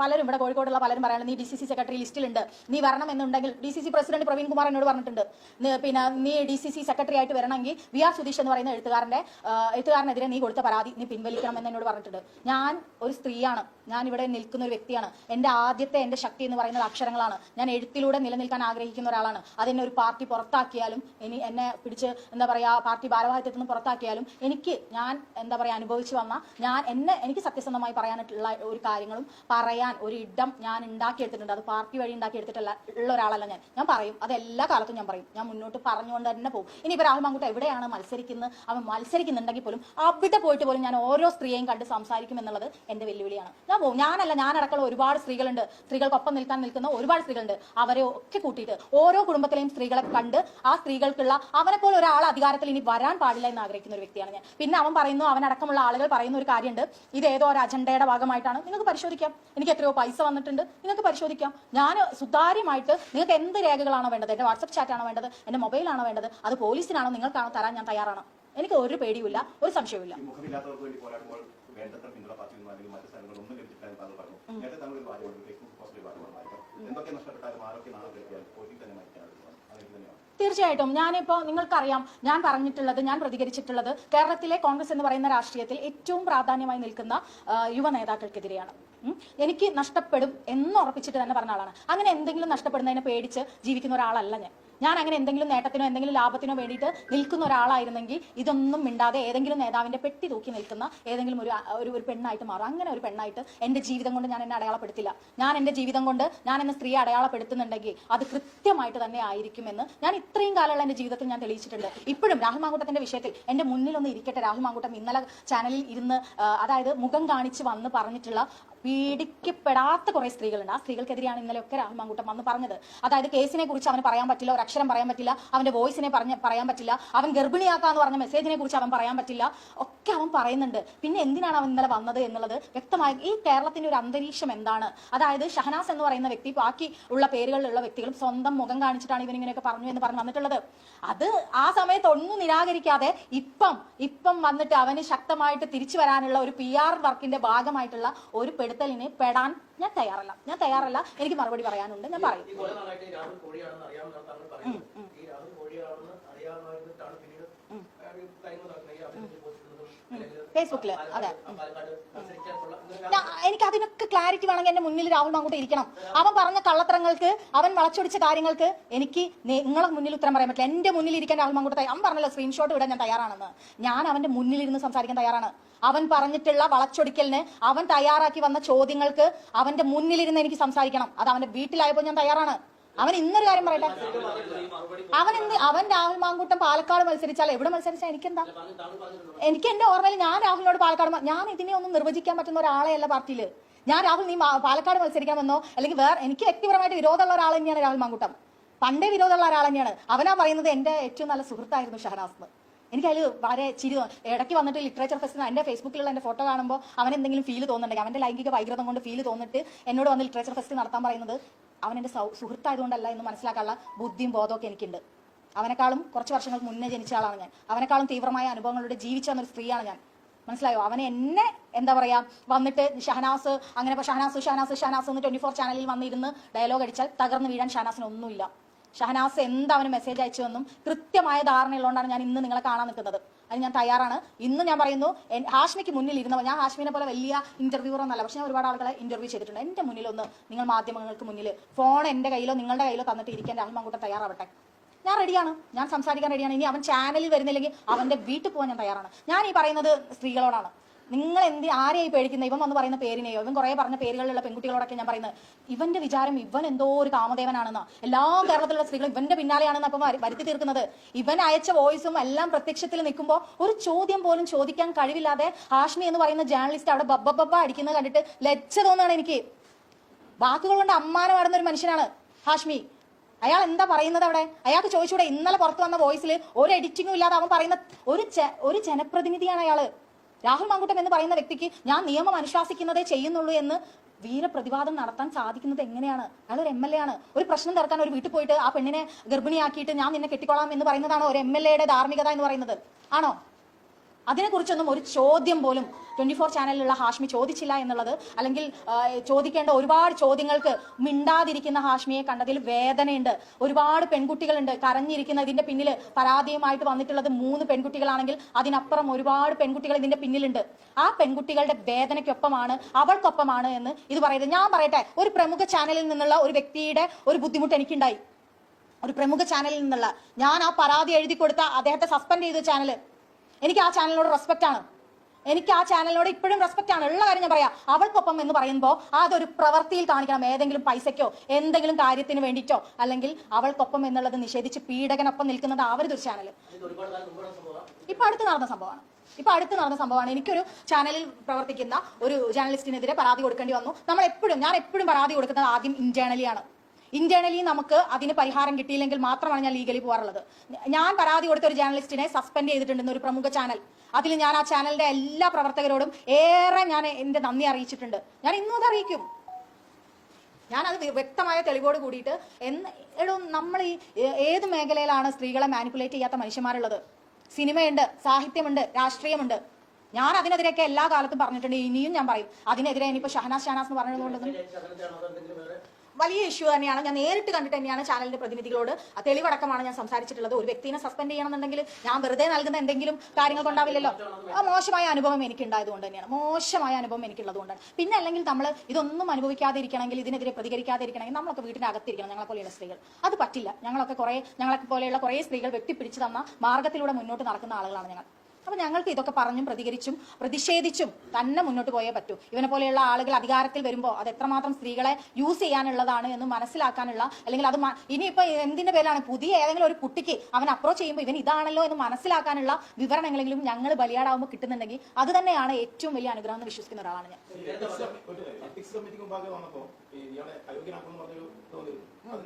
[SPEAKER 1] പലരും ഇവിടെ കോഴിക്കോടുള്ള പലരും പറയാനുണ്ട് നീ ഡി സി സി സെക്രട്ടറി ലിസ്റ്റിലുണ്ട്. നീ വരണം എന്നുണ്ടെങ്കിൽ D C C president Praveen Kumar എന്നോട് പറഞ്ഞിട്ടുണ്ട്. പിന്നെ നീ ഡി സി സി സെക്രട്ടറി ആയിട്ട് വരണമെങ്കിൽ വി ആർ സുധീഷ് എന്ന് പറയുന്ന എഴുത്തുകാരന്റെ എഴുത്തുകാരനെതിരെ നീ കൊടുത്ത പരാതി നീ പിൻവലിക്കണം എന്ന് എന്നോട് പറഞ്ഞിട്ടുണ്ട്. ഞാൻ ഒരു സ്ത്രീയാണ്. ഞാൻ ഇവിടെ നിൽക്കുന്ന ഒരു വ്യക്തിയാണ്. എന്റെ ആദ്യത്തെ എന്റെ ശക്തി എന്ന് പറയുന്നത് അക്ഷരങ്ങളാണ്. ഞാൻ എഴുത്തിലൂടെ നിലനിൽക്കാൻ ആഗ്രഹിക്കുന്ന ഒരാളാണ്. അതെന്നെ ഒരു പാർട്ടി പുറത്താക്കിയാലും ഇനി എന്നെ പിടിച്ച് എന്താ പറയാ പാർട്ടി ഭാരവാഹിത്വത്തിൽ നിന്ന് പുറത്താക്കിയാലും എനിക്ക് ഞാൻ എന്താ പറയാ അനുഭവിച്ചു വന്ന ഞാൻ എന്നെ എനിക്ക് സത്യസന്ധമായി പറയാനായിട്ടുള്ള ഒരു കാര്യങ്ങളും പറയാൻ ഒരു ഇടം ഞാൻ ഉണ്ടാക്കിയെടുത്തിട്ടുണ്ട്. അത് പാർട്ടി വഴി ഉണ്ടാക്കിയെടുത്തിട്ടല്ല ഉള്ള ഒരാളല്ല ഞാൻ. ഞാൻ പറയും അത് എല്ലാ കാലത്തും ഞാൻ പറയും. ഞാൻ മുന്നോട്ട് പറഞ്ഞുകൊണ്ട് തന്നെ പോകും. ഇനിയിപ്പോൾ രാഹുൽ മാങ്കുട്ട് എവിടെയാണ് മത്സരിക്കുന്നത്? അവൻ മത്സരിക്കുന്നുണ്ടെങ്കിൽ പോലും അവിടെ പോയിട്ട് പോലും ഞാൻ ഓരോ സ്ത്രീയെയും കണ്ട് സംസാരിക്കും എന്നുള്ളത് എന്റെ വെല്ലുവിളിയാണ്. ഞാൻ പോകും ഞാനല്ല ഞാനടക്കമുള്ള ഒരുപാട് സ്ത്രീകളുണ്ട്. സ്ത്രീകൾക്കൊപ്പം നിൽക്കാൻ നിൽക്കുന്ന ഒരുപാട് സ്ത്രീകളുണ്ട്. അവരെ ഒക്കെ കൂട്ടിയിട്ട് ഓരോ കുടുംബത്തിലെയും സ്ത്രീകളെ കണ്ട് ആ സ്ത്രീകൾക്കുള്ള അവനെ പോലെ ഒരാൾ അധികാരത്തിൽ ഇനി വരാൻ പാടില്ല എന്ന് ആഗ്രഹിക്കുന്ന ഒരു വ്യക്തിയാണ് ഞാൻ. പിന്നെ അവൻ പറയുന്നു അവനടക്കമുള്ള ആളുകൾ പറയുന്ന ഒരു കാര്യമുണ്ട്. ഇത് ഏതോ ഒരു അജണ്ടയുടെ ഭാഗമായിട്ടാണ്. നിങ്ങൾക്ക് പരിശോധിക്കാം. എനിക്ക് എത്രയോ പൈസ വന്നിട്ടുണ്ട്. നിങ്ങൾക്ക് പരിശോധിക്കാം. ഞാൻ സുതാര്യമായിട്ട് നിങ്ങൾക്ക് എന്ത് രേഖകളാണോ വേണ്ടത്? എന്റെ വാട്സപ്പ് ചാറ്റാണോ വേണ്ടത്? എന്റെ മൊബൈലാണോ വേണ്ടത്? അത് പോലീസിനാണോ നിങ്ങൾക്കാണോ തരാൻ ഞാൻ തയ്യാറാണ്. എനിക്ക് ഒരു പേടിയുമില്ല. ഒരു സംശയവുമില്ല.
[SPEAKER 3] വേണ്ടത്ര പിന്തുണ പാർട്ടിയിൽ നിന്നോ അല്ലെങ്കിൽ മറ്റു സ്ഥലങ്ങളിൽ ഒന്നും ലഭിച്ചിട്ടില്ല എന്ന് പറഞ്ഞു. നേരത്തെ താങ്കൾ ഒരു കാര്യമുണ്ട്
[SPEAKER 1] തീർച്ചയായിട്ടും. ഞാനിപ്പോ നിങ്ങൾക്കറിയാം ഞാൻ പറഞ്ഞിട്ടുള്ളത് ഞാൻ പ്രതികരിച്ചിട്ടുള്ളത് കേരളത്തിലെ കോൺഗ്രസ് എന്ന് പറയുന്ന രാഷ്ട്രീയത്തിൽ ഏറ്റവും പ്രാധാന്യമായി നിൽക്കുന്ന യുവ നേതാക്കൾക്കെതിരെയാണ്. എനിക്ക് നഷ്ടപ്പെടും എന്ന് ഉറപ്പിച്ചിട്ട് തന്നെ പറഞ്ഞ ആളാണ്. അങ്ങനെ എന്തെങ്കിലും നഷ്ടപ്പെടുന്നതിനെ പേടിച്ച് ജീവിക്കുന്ന ഒരാളല്ല ഞാൻ. ഞാൻ അങ്ങനെ എന്തെങ്കിലും നേട്ടത്തിനോ എന്തെങ്കിലും ലാഭത്തിനോ വേണ്ടിയിട്ട് നിൽക്കുന്ന ഒരാളായിരുന്നെങ്കിൽ ഇതൊന്നും മിണ്ടാതെ ഏതെങ്കിലും നേതാവിന്റെ പെട്ടി തൂക്കി നിൽക്കുന്ന ഏതെങ്കിലും ഒരു ഒരു ഒരു പെണ്ണായിട്ട് മാറും. അങ്ങനെ ഒരു പെണ്ണായിട്ട് എന്റെ ജീവിതം കൊണ്ട് ഞാൻ എന്നെ അടയാളപ്പെടുത്തില്ല. ഞാൻ എന്റെ ജീവിതം കൊണ്ട് ഞാൻ എന്നെ സ്ത്രീയെ അടയാളപ്പെടുത്തുന്നുണ്ടെങ്കിൽ അത് കൃത്യമായിട്ട് തന്നെ ആയിരിക്കുമെന്ന് ഞാൻ ഇത്രയും കാലമുള്ള എന്റെ ജീവിതത്തിൽ ഞാൻ തെളിയിച്ചിട്ടുണ്ട്. ഇപ്പോഴും രാഹുൽ മാങ്കൂട്ടത്തിന്റെ വിഷയത്തിൽ എന്റെ മുന്നിലൊന്ന് ഇരിക്കട്ടെ. രാഹുൽ മാങ്കൂട്ടം ഇന്നലെ ചാനലിൽ ഇരുന്ന് അതായത് മുഖം കാണിച്ച് വന്ന് പറഞ്ഞിട്ടുള്ള പീഡിക്കപ്പെടാത്ത കുറെ സ്ത്രീകളുണ്ട്. ആ സ്ത്രീകൾക്കെതിരെയാണ് ഇന്നലെയൊക്കെ രാഹുൽ മാങ്കൂട്ടം വന്ന് പറഞ്ഞത്. അതായത് കേസിനെ കുറിച്ച് അവന് പറയാൻ പറ്റില്ല ഒരു അക്ഷരം പറയാൻ പറ്റില്ല അവന്റെ വോയിസിനെ പറഞ്ഞ് പറയാൻ പറ്റില്ല അവൻ ഗർഭിണിയാക്കാന്ന് പറഞ്ഞ മെസ്സേജിനെ കുറിച്ച് അവൻ പറയാൻ പറ്റില്ല ഒക്കെ അവൻ പറയുന്നുണ്ട്. പിന്നെ എന്തിനാണ് അവൻ ഇന്നലെ വന്നത് എന്നുള്ളത് വ്യക്തമായി ഈ കേരളത്തിന്റെ ഒരു അന്തരീക്ഷം എന്താണ്? അതായത് ഷഹനാസ് എന്ന് പറയുന്ന വ്യക്തി ബാക്കി ഉള്ള പേരുകളിലുള്ള വ്യക്തികളും സ്വന്തം മുഖം കാണിച്ചിട്ടാണ് ഇവൻ ഇങ്ങനെയൊക്കെ പറഞ്ഞു എന്ന് പറഞ്ഞ് വന്നിട്ടുള്ളത്. അത് ആ സമയത്ത് ഒന്നും നിരാകരിക്കാതെ ഇപ്പം ഇപ്പം വന്നിട്ട് അവന് ശക്തമായിട്ട് തിരിച്ചു വരാനുള്ള ഒരു പി ആർ വർക്കിന്റെ ഭാഗമായിട്ടുള്ള ഒരു പെടുത്തലിന് പെടാൻ ഞാൻ തയ്യാറല്ല. ഞാൻ തയ്യാറല്ല. എനിക്ക് മറുപടി പറയാനുണ്ട്. ഞാൻ പറയും
[SPEAKER 4] ഈ കുറെ നാളായിട്ട് ഈ രാഹുൽ കോഴിയാണെന്ന് അറിയാമെന്നാണ് താങ്കൾ പറയുന്നത് ഈ രാഹുൽ കോഴിയാണെന്ന് അറിയാമായിരുന്നിട്ടാണ് പിന്നീട് ടൈം നടക്കുന്നത് ഈ അഭിനന്ദനം പോസ്റ്റിടുന്നതും ഫേസ്ബുക്കിൽ,
[SPEAKER 1] അതെ. എനിക്ക് അതിനൊക്കെ ക്ലാരിറ്റി വേണമെങ്കിൽ എന്റെ മുന്നിൽ രാഹുൽ അങ്ങോട്ട് ഇരിക്കണം. അവൻ പറഞ്ഞ കള്ളത്തരങ്ങൾക്ക് അവൻ വളച്ചൊടിച്ച കാര്യങ്ങൾക്ക് എനിക്ക് നിങ്ങളെ മുന്നിൽ ഉത്തരം പറയാൻ പറ്റില്ല. എന്റെ മുന്നിൽ ഇരിക്കാൻ രാഹുൽ മാങ്കൂട്ടം അവൻ പറഞ്ഞല്ലോ സ്ക്രീൻഷോട്ട് വിടാൻ ഞാൻ തയ്യാറാണെന്ന്. ഞാൻ അവന്റെ മുന്നിൽ ഇരുന്ന് സംസാരിക്കാൻ തയ്യാറാണ്. അവൻ പറഞ്ഞിട്ടുള്ള വളച്ചൊടിക്കലിന് അവൻ തയ്യാറാക്കി വന്ന ചോദ്യങ്ങൾക്ക് അവന്റെ മുന്നിലിരുന്ന് എനിക്ക് സംസാരിക്കണം. അത് അവന്റെ വീട്ടിലായപ്പോൾ ഞാൻ തയ്യാറാണ്. അവൻ ഇന്നൊരു കാര്യം പറയട്ടെ. അവൻ എന്ത് അവൻ രാഹുൽ മാങ്കൂട്ടം പാലക്കാട് മത്സരിച്ചാൽ എവിടെ മത്സരിച്ചാൽ എനിക്കെന്താ? എനിക്ക് എന്റെ ഓർമ്മയിൽ ഞാൻ രാഹുലിനോട് പാലക്കാട് ഞാൻ ഇതിനെ ഒന്നും നിർവചിക്കാൻ പറ്റുന്ന ഒരാളെ അല്ല പാർട്ടിയിൽ ഞാൻ രാഹുൽ നീ പാലക്കാട് മത്സരിക്കാമെന്നോ അല്ലെങ്കിൽ വേറെ എനിക്ക് വ്യക്തിപരമായിട്ട് വിരോധമുള്ള ഒരാൾ തന്നെയാണ് രാഹുൽ മാങ്കൂട്ടം. പണ്ടേ വിരോധമുള്ള ഒരാൾ തന്നെയാണ്. അവനാ പറയുന്നത് എന്റെ ഏറ്റവും നല്ല സുഹൃത്തായിരുന്നു ഷഹനാസ്. എനിക്ക് അതിൽ വളരെ ചിരി. ഇടയ്ക്ക് വന്നിട്ട് ലിറ്ററേച്ചർ ഫെസ്റ്റിന് എന്റെ ഫേസ്ബുക്കിലുള്ള എന്റെ ഫോട്ടോ കാണുമ്പോൾ അവൻ എന്തെങ്കിലും ഫീൽ തോന്നുന്നുണ്ടെങ്കിൽ അവന്റെ ലൈംഗിക വൈകൃതം കൊണ്ട് ഫീൽ തോന്നിട്ട് എന്നോട് വന്ന് ലിറ്ററേച്ചർ ഫെസ്റ്റ് നടത്താൻ പറയുന്നത് അവൻ എന്റെ സൗ- സുഹൃത്തായതുകൊണ്ടല്ല എന്ന് മനസ്സിലാക്കാനുള്ള ബുദ്ധിയും ബോധമൊക്കെ എനിക്കുണ്ട്. അവനെക്കാളും കുറച്ച് വർഷങ്ങൾക്ക് മുന്നേ ജനിച്ച ആളാണ് ഞാൻ. അവനെക്കാളും തീവ്രമായ അനുഭവങ്ങളുടെ ജീവിച്ച ഒരു സ്ത്രീയാണ് ഞാൻ. മനസ്സിലായോ? അവനെ എന്നെ എന്താ പറയാ വന്നിട്ട് ഷഹനാസ് അങ്ങനെ ഷഹനാസ് ഷഹനാസ് ഷഹനാസ് എന്ന് ട്വന്റി ഫോർ ചാനലിൽ വന്നിരുന്ന് ഡയലോഗ് അടിച്ചാൽ തകർന്ന് വീഴാൻ ഷഹനാസിന് ഒന്നുമില്ല ഷഹനാസ് എന്താ അവന് മെസ്സേജ് അയച്ചു എന്നും കൃത്യമായ ധാരണയുള്ളതുകൊണ്ടാണ് ഞാൻ ഇന്ന് നിങ്ങളെ കാണാൻ നിൽക്കുന്നത്. അതിന് ഞാൻ തയ്യാറാണ്. ഇന്ന് ഞാൻ പറയുന്നു ഹാഷ്മിക്ക് മുന്നിൽ ഇരുന്നവർ ഞാൻ ഹാഷ്മിനെ പോലെ വലിയ ഇന്റർവ്യൂർ എന്നല്ല പക്ഷെ ഞാൻ ഒരുപാട് ആളുകളെ ഇന്റർവ്യൂ ചെയ്തിട്ടുണ്ട്. എന്റെ മുന്നിൽ ഒന്ന് നിങ്ങൾ മാധ്യമങ്ങൾക്ക് മുന്നിൽ ഫോൺ എന്റെ കയ്യിലോ നിങ്ങളുടെ കയ്യിലോ തന്നിട്ട് ഇരിക്കാൻ രാഹുൽ തയ്യാറാവട്ടെ. ഞാൻ റെഡിയാണ് ഞാൻ സംസാരിക്കാൻ റെഡിയാണ് ഇനി അവൻ ചാനലിൽ വരുന്നില്ലെങ്കിൽ അവന്റെ വീട്ടിൽ പോകാൻ ഞാൻ തയ്യാറാണ്. ഞാൻ ഈ പറയുന്നത് സ്ത്രീകളോടാണ്. നിങ്ങൾ എന്ത് ആരെയായി പേടിക്കുന്ന ഇവൻ വന്ന് പറയുന്ന പേരിനെയോ? ഇവൻ കുറെ പറഞ്ഞ പേരുകളിലുള്ള പെൺകുട്ടികളോടൊക്കെ ഞാൻ പറയുന്നത്. ഇവന്റെ വിചാരം ഇവൻ എന്തോ ഒരു കാമദേവനാണെന്ന്. എല്ലാ കേരളത്തിലുള്ള സ്ത്രീകളും ഇവന്റെ പിന്നാലെയാണെന്ന് അപ്പം വരു- വരുത്തി തീർക്കുന്നത്. ഇവൻ അയച്ച വോയിസും എല്ലാം പ്രത്യക്ഷത്തിൽ നിൽക്കുമ്പോൾ ഒരു ചോദ്യം പോലും ചോദിക്കാൻ കഴിവില്ലാതെ ഹാഷ്മി എന്ന് പറയുന്ന ജേർണലിസ്റ്റ് അവിടെ ബബ്ബ ബബ്ബ അടിക്കുന്നത് കണ്ടിട്ട് ലജ്ജ തോന്നാണ് എനിക്ക്. വാക്കുകൾ കൊണ്ട് അമ്മാനമാടുന്ന ഒരു മനുഷ്യനാണ് ഹാഷ്മി. അയാൾ എന്താ പറയുന്നത് അവിടെ? അയാൾക്ക് ചോദിച്ചൂടെ ഇന്നലെ പുറത്തു വന്ന വോയിസിൽ ഒരു എഡിറ്റിംഗും ഇല്ലാതെ അവൻ പറയുന്ന ഒരു ഒരു ജനപ്രതിനിധിയാണ് അയാൾ. രാഹുൽ മാങ്കുട്ടം എന്ന് പറയുന്ന വ്യക്തിക്ക് ഞാൻ നിയമം അനുശാസിക്കുന്നതേ ചെയ്യുന്നുള്ളൂ എന്ന് വീരപ്രതിവാദം നടത്താൻ സാധിക്കുന്നത് എങ്ങനെയാണ്? അയാൾ ഒരു എം എൽ എ ആണ്. ഒരു പ്രശ്നം തീർക്കാൻ ഒരു വീട്ടിൽ പോയിട്ട് ആ പെണ്ണിനെ ഗർഭിണിയാക്കിയിട്ട് ഞാൻ നിന്നെ കെട്ടിക്കോളാം എന്ന് പറയുന്നതാണോ ഒരു എം എൽ എയുടെ ധാർമ്മികത എന്ന് പറയുന്നത്? ആണോ? അതിനെക്കുറിച്ചൊന്നും ഒരു ചോദ്യം പോലും ട്വന്റി ഫോർ ചാനലിലുള്ള ഹാഷ്മി ചോദിച്ചില്ല എന്നുള്ളത് അല്ലെങ്കിൽ ചോദിക്കേണ്ട ഒരുപാട് ചോദ്യങ്ങൾക്ക് മിണ്ടാതിരിക്കുന്ന ഹാഷ്മിയെ കണ്ടതിൽ വേദനയുണ്ട്. ഒരുപാട് പെൺകുട്ടികളുണ്ട് കരഞ്ഞിരിക്കുന്ന ഇതിന്റെ പിന്നിൽ പരാതിയുമായിട്ട് വന്നിട്ടുള്ളത് മൂന്ന് പെൺകുട്ടികളാണെങ്കിൽ അതിനപ്പുറം ഒരുപാട് പെൺകുട്ടികൾ ഇതിന്റെ പിന്നിലുണ്ട്. ആ പെൺകുട്ടികളുടെ വേദനയ്ക്കൊപ്പമാണ് അവൾക്കൊപ്പമാണ് എന്ന് ഇത് പറയുന്നത്. ഞാൻ പറയട്ടെ ഒരു പ്രമുഖ ചാനലിൽ നിന്നുള്ള ഒരു വ്യക്തിയുടെ ഒരു ബുദ്ധിമുട്ട് എനിക്കുണ്ടായി. ഒരു പ്രമുഖ ചാനലിൽ നിന്നുള്ള. ഞാൻ ആ പരാതി എഴുതി കൊടുത്ത അദ്ദേഹത്തെ സസ്പെൻഡ് ചെയ്ത ചാനൽ എനിക്ക് ആ ചാനലിനോട് റെസ്പെക്ട് ആണ്. എനിക്ക് ആ ചാനലിനോട് ഇപ്പോഴും റെസ്പെക്ട് ആണ്. ഉള്ള കാര്യം ഞാൻ പറയാം. അവൾക്കൊപ്പം എന്ന് പറയുമ്പോൾ അതൊരു പ്രവൃത്തിയിൽ കാണിക്കണം. ഏതെങ്കിലും പൈസയ്ക്കോ എന്തെങ്കിലും കാര്യത്തിന് വേണ്ടിയിട്ടോ അല്ലെങ്കിൽ അവൾക്കൊപ്പം എന്നുള്ളത് നിഷേധിച്ച് പീഡകനൊപ്പം നിൽക്കുന്നത് ആ ഒരു ചാനൽ ഇപ്പൊ അടുത്ത് നടന്ന സംഭവമാണ്. ഇപ്പൊ അടുത്ത് നടന്ന സംഭവമാണ്. എനിക്കൊരു ചാനലിൽ പ്രവർത്തിക്കുന്ന ഒരു ജേർണലിസ്റ്റിനെതിരെ പരാതി കൊടുക്കേണ്ടി വന്നു. നമ്മൾ എപ്പോഴും ഞാൻ എപ്പോഴും പരാതി കൊടുക്കുന്നത് ആദ്യം ഇന്റേണലിയാണ് ഇന്റേണലി നമുക്ക് അതിന് പരിഹാരം കിട്ടിയില്ലെങ്കിൽ മാത്രമാണ് ഞാൻ ലീഗലി പോകാറുള്ളത്. ഞാൻ പരാതി കൊടുത്ത ഒരു ജേർണലിസ്റ്റിനെ സസ്പെൻഡ് ചെയ്തിട്ടുണ്ടെന്ന് ഒരു പ്രമുഖ ചാനൽ അതിൽ ഞാൻ ആ ചാനലിന്റെ എല്ലാ പ്രവർത്തകരോടും ഏറെ ഞാൻ എന്റെ നന്ദി അറിയിച്ചിട്ടുണ്ട്. ഞാൻ ഇന്നും അത് അറിയിക്കും. ഞാൻ അത് വ്യക്തമായ തെളിവോട് കൂടിയിട്ട് എന്ന് നമ്മൾ ഈ ഏത് മേഖലയിലാണ് സ്ത്രീകളെ മാനിപ്പുലേറ്റ് ചെയ്യാത്ത മനുഷ്യന്മാരുള്ളത്? സിനിമയുണ്ട് സാഹിത്യമുണ്ട് രാഷ്ട്രീയമുണ്ട്. ഞാൻ അതിനെതിരെയൊക്കെ എല്ലാ കാലത്തും പറഞ്ഞിട്ടുണ്ട്. ഇനിയും ഞാൻ പറയും. അതിനെതിരെ ഇനിയിപ്പോ ഷഹനാസ് ഷഹനാസ് എന്ന് പറഞ്ഞതുകൊണ്ടൊന്നും വലിയ ഇഷ്യൂ തന്നെയാണ്. ഞാൻ നേരിട്ട് കണ്ടിട്ട് തന്നെയാണ് ചാനലിന്റെ പ്രതിനിധികളോട് തെളിവടക്കമാണ് ഞാൻ സംസാരിച്ചിട്ടുള്ളത്. ഒരു വ്യക്തിനെ സസ്പെൻഡ് ചെയ്യണമെന്നുണ്ടെങ്കിൽ ഞാൻ വെറുതെ നൽകുന്ന എന്തെങ്കിലും കാര്യങ്ങൾ കൊണ്ടാവില്ലല്ലോ? ആ മോശമായ അനുഭവം എനിക്ക് ഉണ്ടായതുകൊണ്ട് തന്നെയാണ്. മോശമായ അനുഭവം എനിക്കുള്ളത് കൊണ്ടാണ്. പിന്നെ അല്ലെങ്കിൽ നമ്മൾ ഇതൊന്നും അനുഭവിക്കാതെ ഇരിക്കണമെങ്കിൽ ഇതിനെതിരെ പ്രതികരിക്കാതെ നമ്മളൊക്കെ വീട്ടിന് അകത്തിരിക്കണം ഞങ്ങളെ പോലെയുള്ള സ്ത്രീകൾ. അത് പറ്റില്ല. ഞങ്ങളൊക്കെ കുറെ ഞങ്ങളെ പോലെയുള്ള കുറെ സ്ത്രീകൾ വെട്ടിപ്പിടിച്ച് തന്ന മാർഗത്തിലൂടെ മുന്നോട്ട് നടക്കുന്ന ആളുകളാണ് ഞങ്ങൾ. അപ്പൊ ഞങ്ങൾക്ക് ഇതൊക്കെ പറഞ്ഞും പ്രതികരിച്ചും പ്രതിഷേധിച്ചും തന്നെ മുന്നോട്ട് പോയേ പറ്റൂ. ഇവനെ പോലെയുള്ള ആളുകൾ അധികാരത്തിൽ വരുമ്പോൾ അത് എത്രമാത്രം സ്ത്രീകളെ യൂസ് ചെയ്യാനുള്ളതാണ് എന്ന് മനസ്സിലാക്കാനുള്ള അല്ലെങ്കിൽ അത് ഇനിയിപ്പോൾ ഇനിയിപ്പോ എന്തിന്റെ പേരിലാണ് പുതിയ ഏതെങ്കിലും ഒരു കുട്ടിക്ക് അവൻ അപ്രോച്ച് ചെയ്യുമ്പോൾ ഇവൻ ഇതാണല്ലോ എന്ന് മനസ്സിലാക്കാനുള്ള വിവരണങ്ങളെങ്കിലും ഞങ്ങൾ ബലിയാടാവുമ്പോൾ കിട്ടുന്നുണ്ടെങ്കിൽ അത് തന്നെയാണ് ഏറ്റവും വലിയ അനുഗ്രഹം എന്ന് വിശ്വസിക്കുന്ന ഒരാളാണ് ഞാൻ.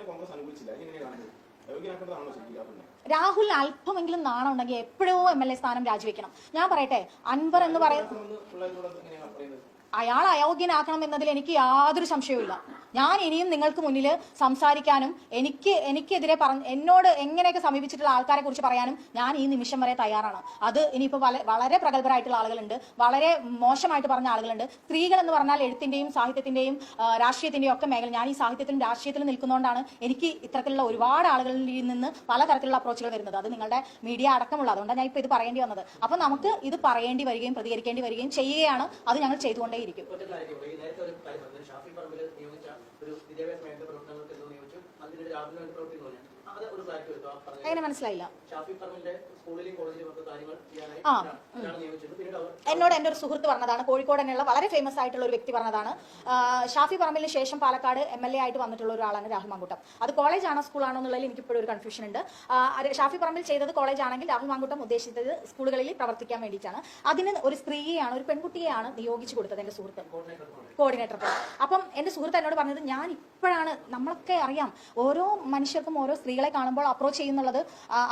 [SPEAKER 5] കോൺഗ്രസ് അനുകൂലിച്ചില്ല. എങ്ങനെയാണ്
[SPEAKER 1] രാഹുൽ അല്പമെങ്കിലും നാണം ഉണ്ടെങ്കിൽ എപ്പോഴോ എം എൽ എ സ്ഥാനം രാജിവെക്കണം. ഞാൻ പറയട്ടെ അൻവർ എന്ന്
[SPEAKER 5] പറയുന്നത്
[SPEAKER 1] അയാൾ അയോഗ്യനാക്കണം എന്നതിൽ എനിക്ക് യാതൊരു സംശയവുമില്ല. ഞാൻ ഇനിയും നിങ്ങൾക്ക് മുന്നിൽ സംസാരിക്കാനും എനിക്ക് എനിക്കെതിരെ പറ എന്നോട് എങ്ങനെയൊക്കെ സമീപിച്ചിട്ടുള്ള ആൾക്കാരെ കുറിച്ച് പറയാനും ഞാൻ ഈ നിമിഷം വരെ തയ്യാറാണ്. അത് ഇനിയിപ്പോൾ വളരെ പ്രഗത്ഭരായിട്ടുള്ള ആളുകളുണ്ട്. വളരെ മോശമായിട്ട് പറഞ്ഞ ആളുകളുണ്ട്. സ്ത്രീകൾ എന്ന് പറഞ്ഞാൽ എഴുത്തിന്റെയും സാഹിത്യത്തിന്റെയും രാഷ്ട്രീയത്തിന്റെയും ഒക്കെ മേഖല ഞാൻ ഈ സാഹിത്യത്തിലും രാഷ്ട്രീയത്തിലും നിൽക്കുന്നതുകൊണ്ടാണ് എനിക്ക് ഇത്തരത്തിലുള്ള ഒരുപാട് ആളുകളിൽ നിന്ന് പലതരത്തിലുള്ള അപ്രോച്ചുകൾ വരുന്നത്. അത് നിങ്ങളുടെ മീഡിയ അടക്കമുള്ള. അതുകൊണ്ടാണ് ഞാൻ ഇപ്പോൾ ഇത് പറയേണ്ടി വന്നത്. അപ്പോൾ നമുക്ക് ഇത് പറയേണ്ടി വരികയും പ്രതികരിക്കേണ്ടി വരികയും ചെയ്യുകയാണ് അത് ഞങ്ങൾ ചെയ്തുകൊണ്ടേയിരിക്കും
[SPEAKER 4] ക്ലാരിറ്റി നേരത്തെ ഒരു ഷാഫി പറമ്പിൽ നിയോഗിച്ച ഒരു വിദ്യാഭ്യാസ മേഖല പ്രവർത്തനങ്ങൾക്ക് നിയോഗിച്ചു. അതിന്റെ രാഹുലിന് വേണ്ടി
[SPEAKER 1] എങ്ങനെ മനസ്സിലായില്ല? ആ. എന്നോട് എന്റെ ഒരു സുഹൃത്ത് പറഞ്ഞതാണ് കോഴിക്കോട് തന്നെയുള്ള വളരെ ഫേമസ് ആയിട്ടുള്ള ഒരു വ്യക്തി പറഞ്ഞതാണ്. ഷാഫി പറമ്പിലിന് ശേഷം പാലക്കാട് എം എൽ എ ആയിട്ട് വന്നിട്ടുള്ള ഒരാളാണ് രാഹുൽ മാങ്കൂട്ടം. അത് കോളേജ് ആണോ സ്കൂളാണോ എന്നുള്ളതിൽ എനിക്ക് ഇപ്പോഴും ഒരു കൺഫ്യൂഷൻ ഉണ്ട്. ഷാഫി പറമ്പിൽ ചെയ്തത് കോളേജ് ആണെങ്കിൽ രാഹുൽ മാങ്കൂട്ടം ഉദ്ദേശിച്ചത് സ്കൂളുകളിൽ പ്രവർത്തിക്കാൻ വേണ്ടിയിട്ടാണ്. അതിന് ഒരു സ്ത്രീയെയാണ് ഒരു പെൺകുട്ടിയെയാണ് നിയോഗിച്ചു കൊടുത്തത് എന്റെ സുഹൃത്ത്. കോർഡിനേറ്റർ അപ്പം എന്റെ സുഹൃത്ത് എന്നോട് പറഞ്ഞത് ഞാൻ ഇപ്പോഴാണ് നമ്മളൊക്കെ അറിയാം ഓരോ മനുഷ്യർക്കും ഓരോ സ്ത്രീകളെ കാണുമ്പോൾ അപ്രോച്ച് ചെയ്യുന്നുള്ളത്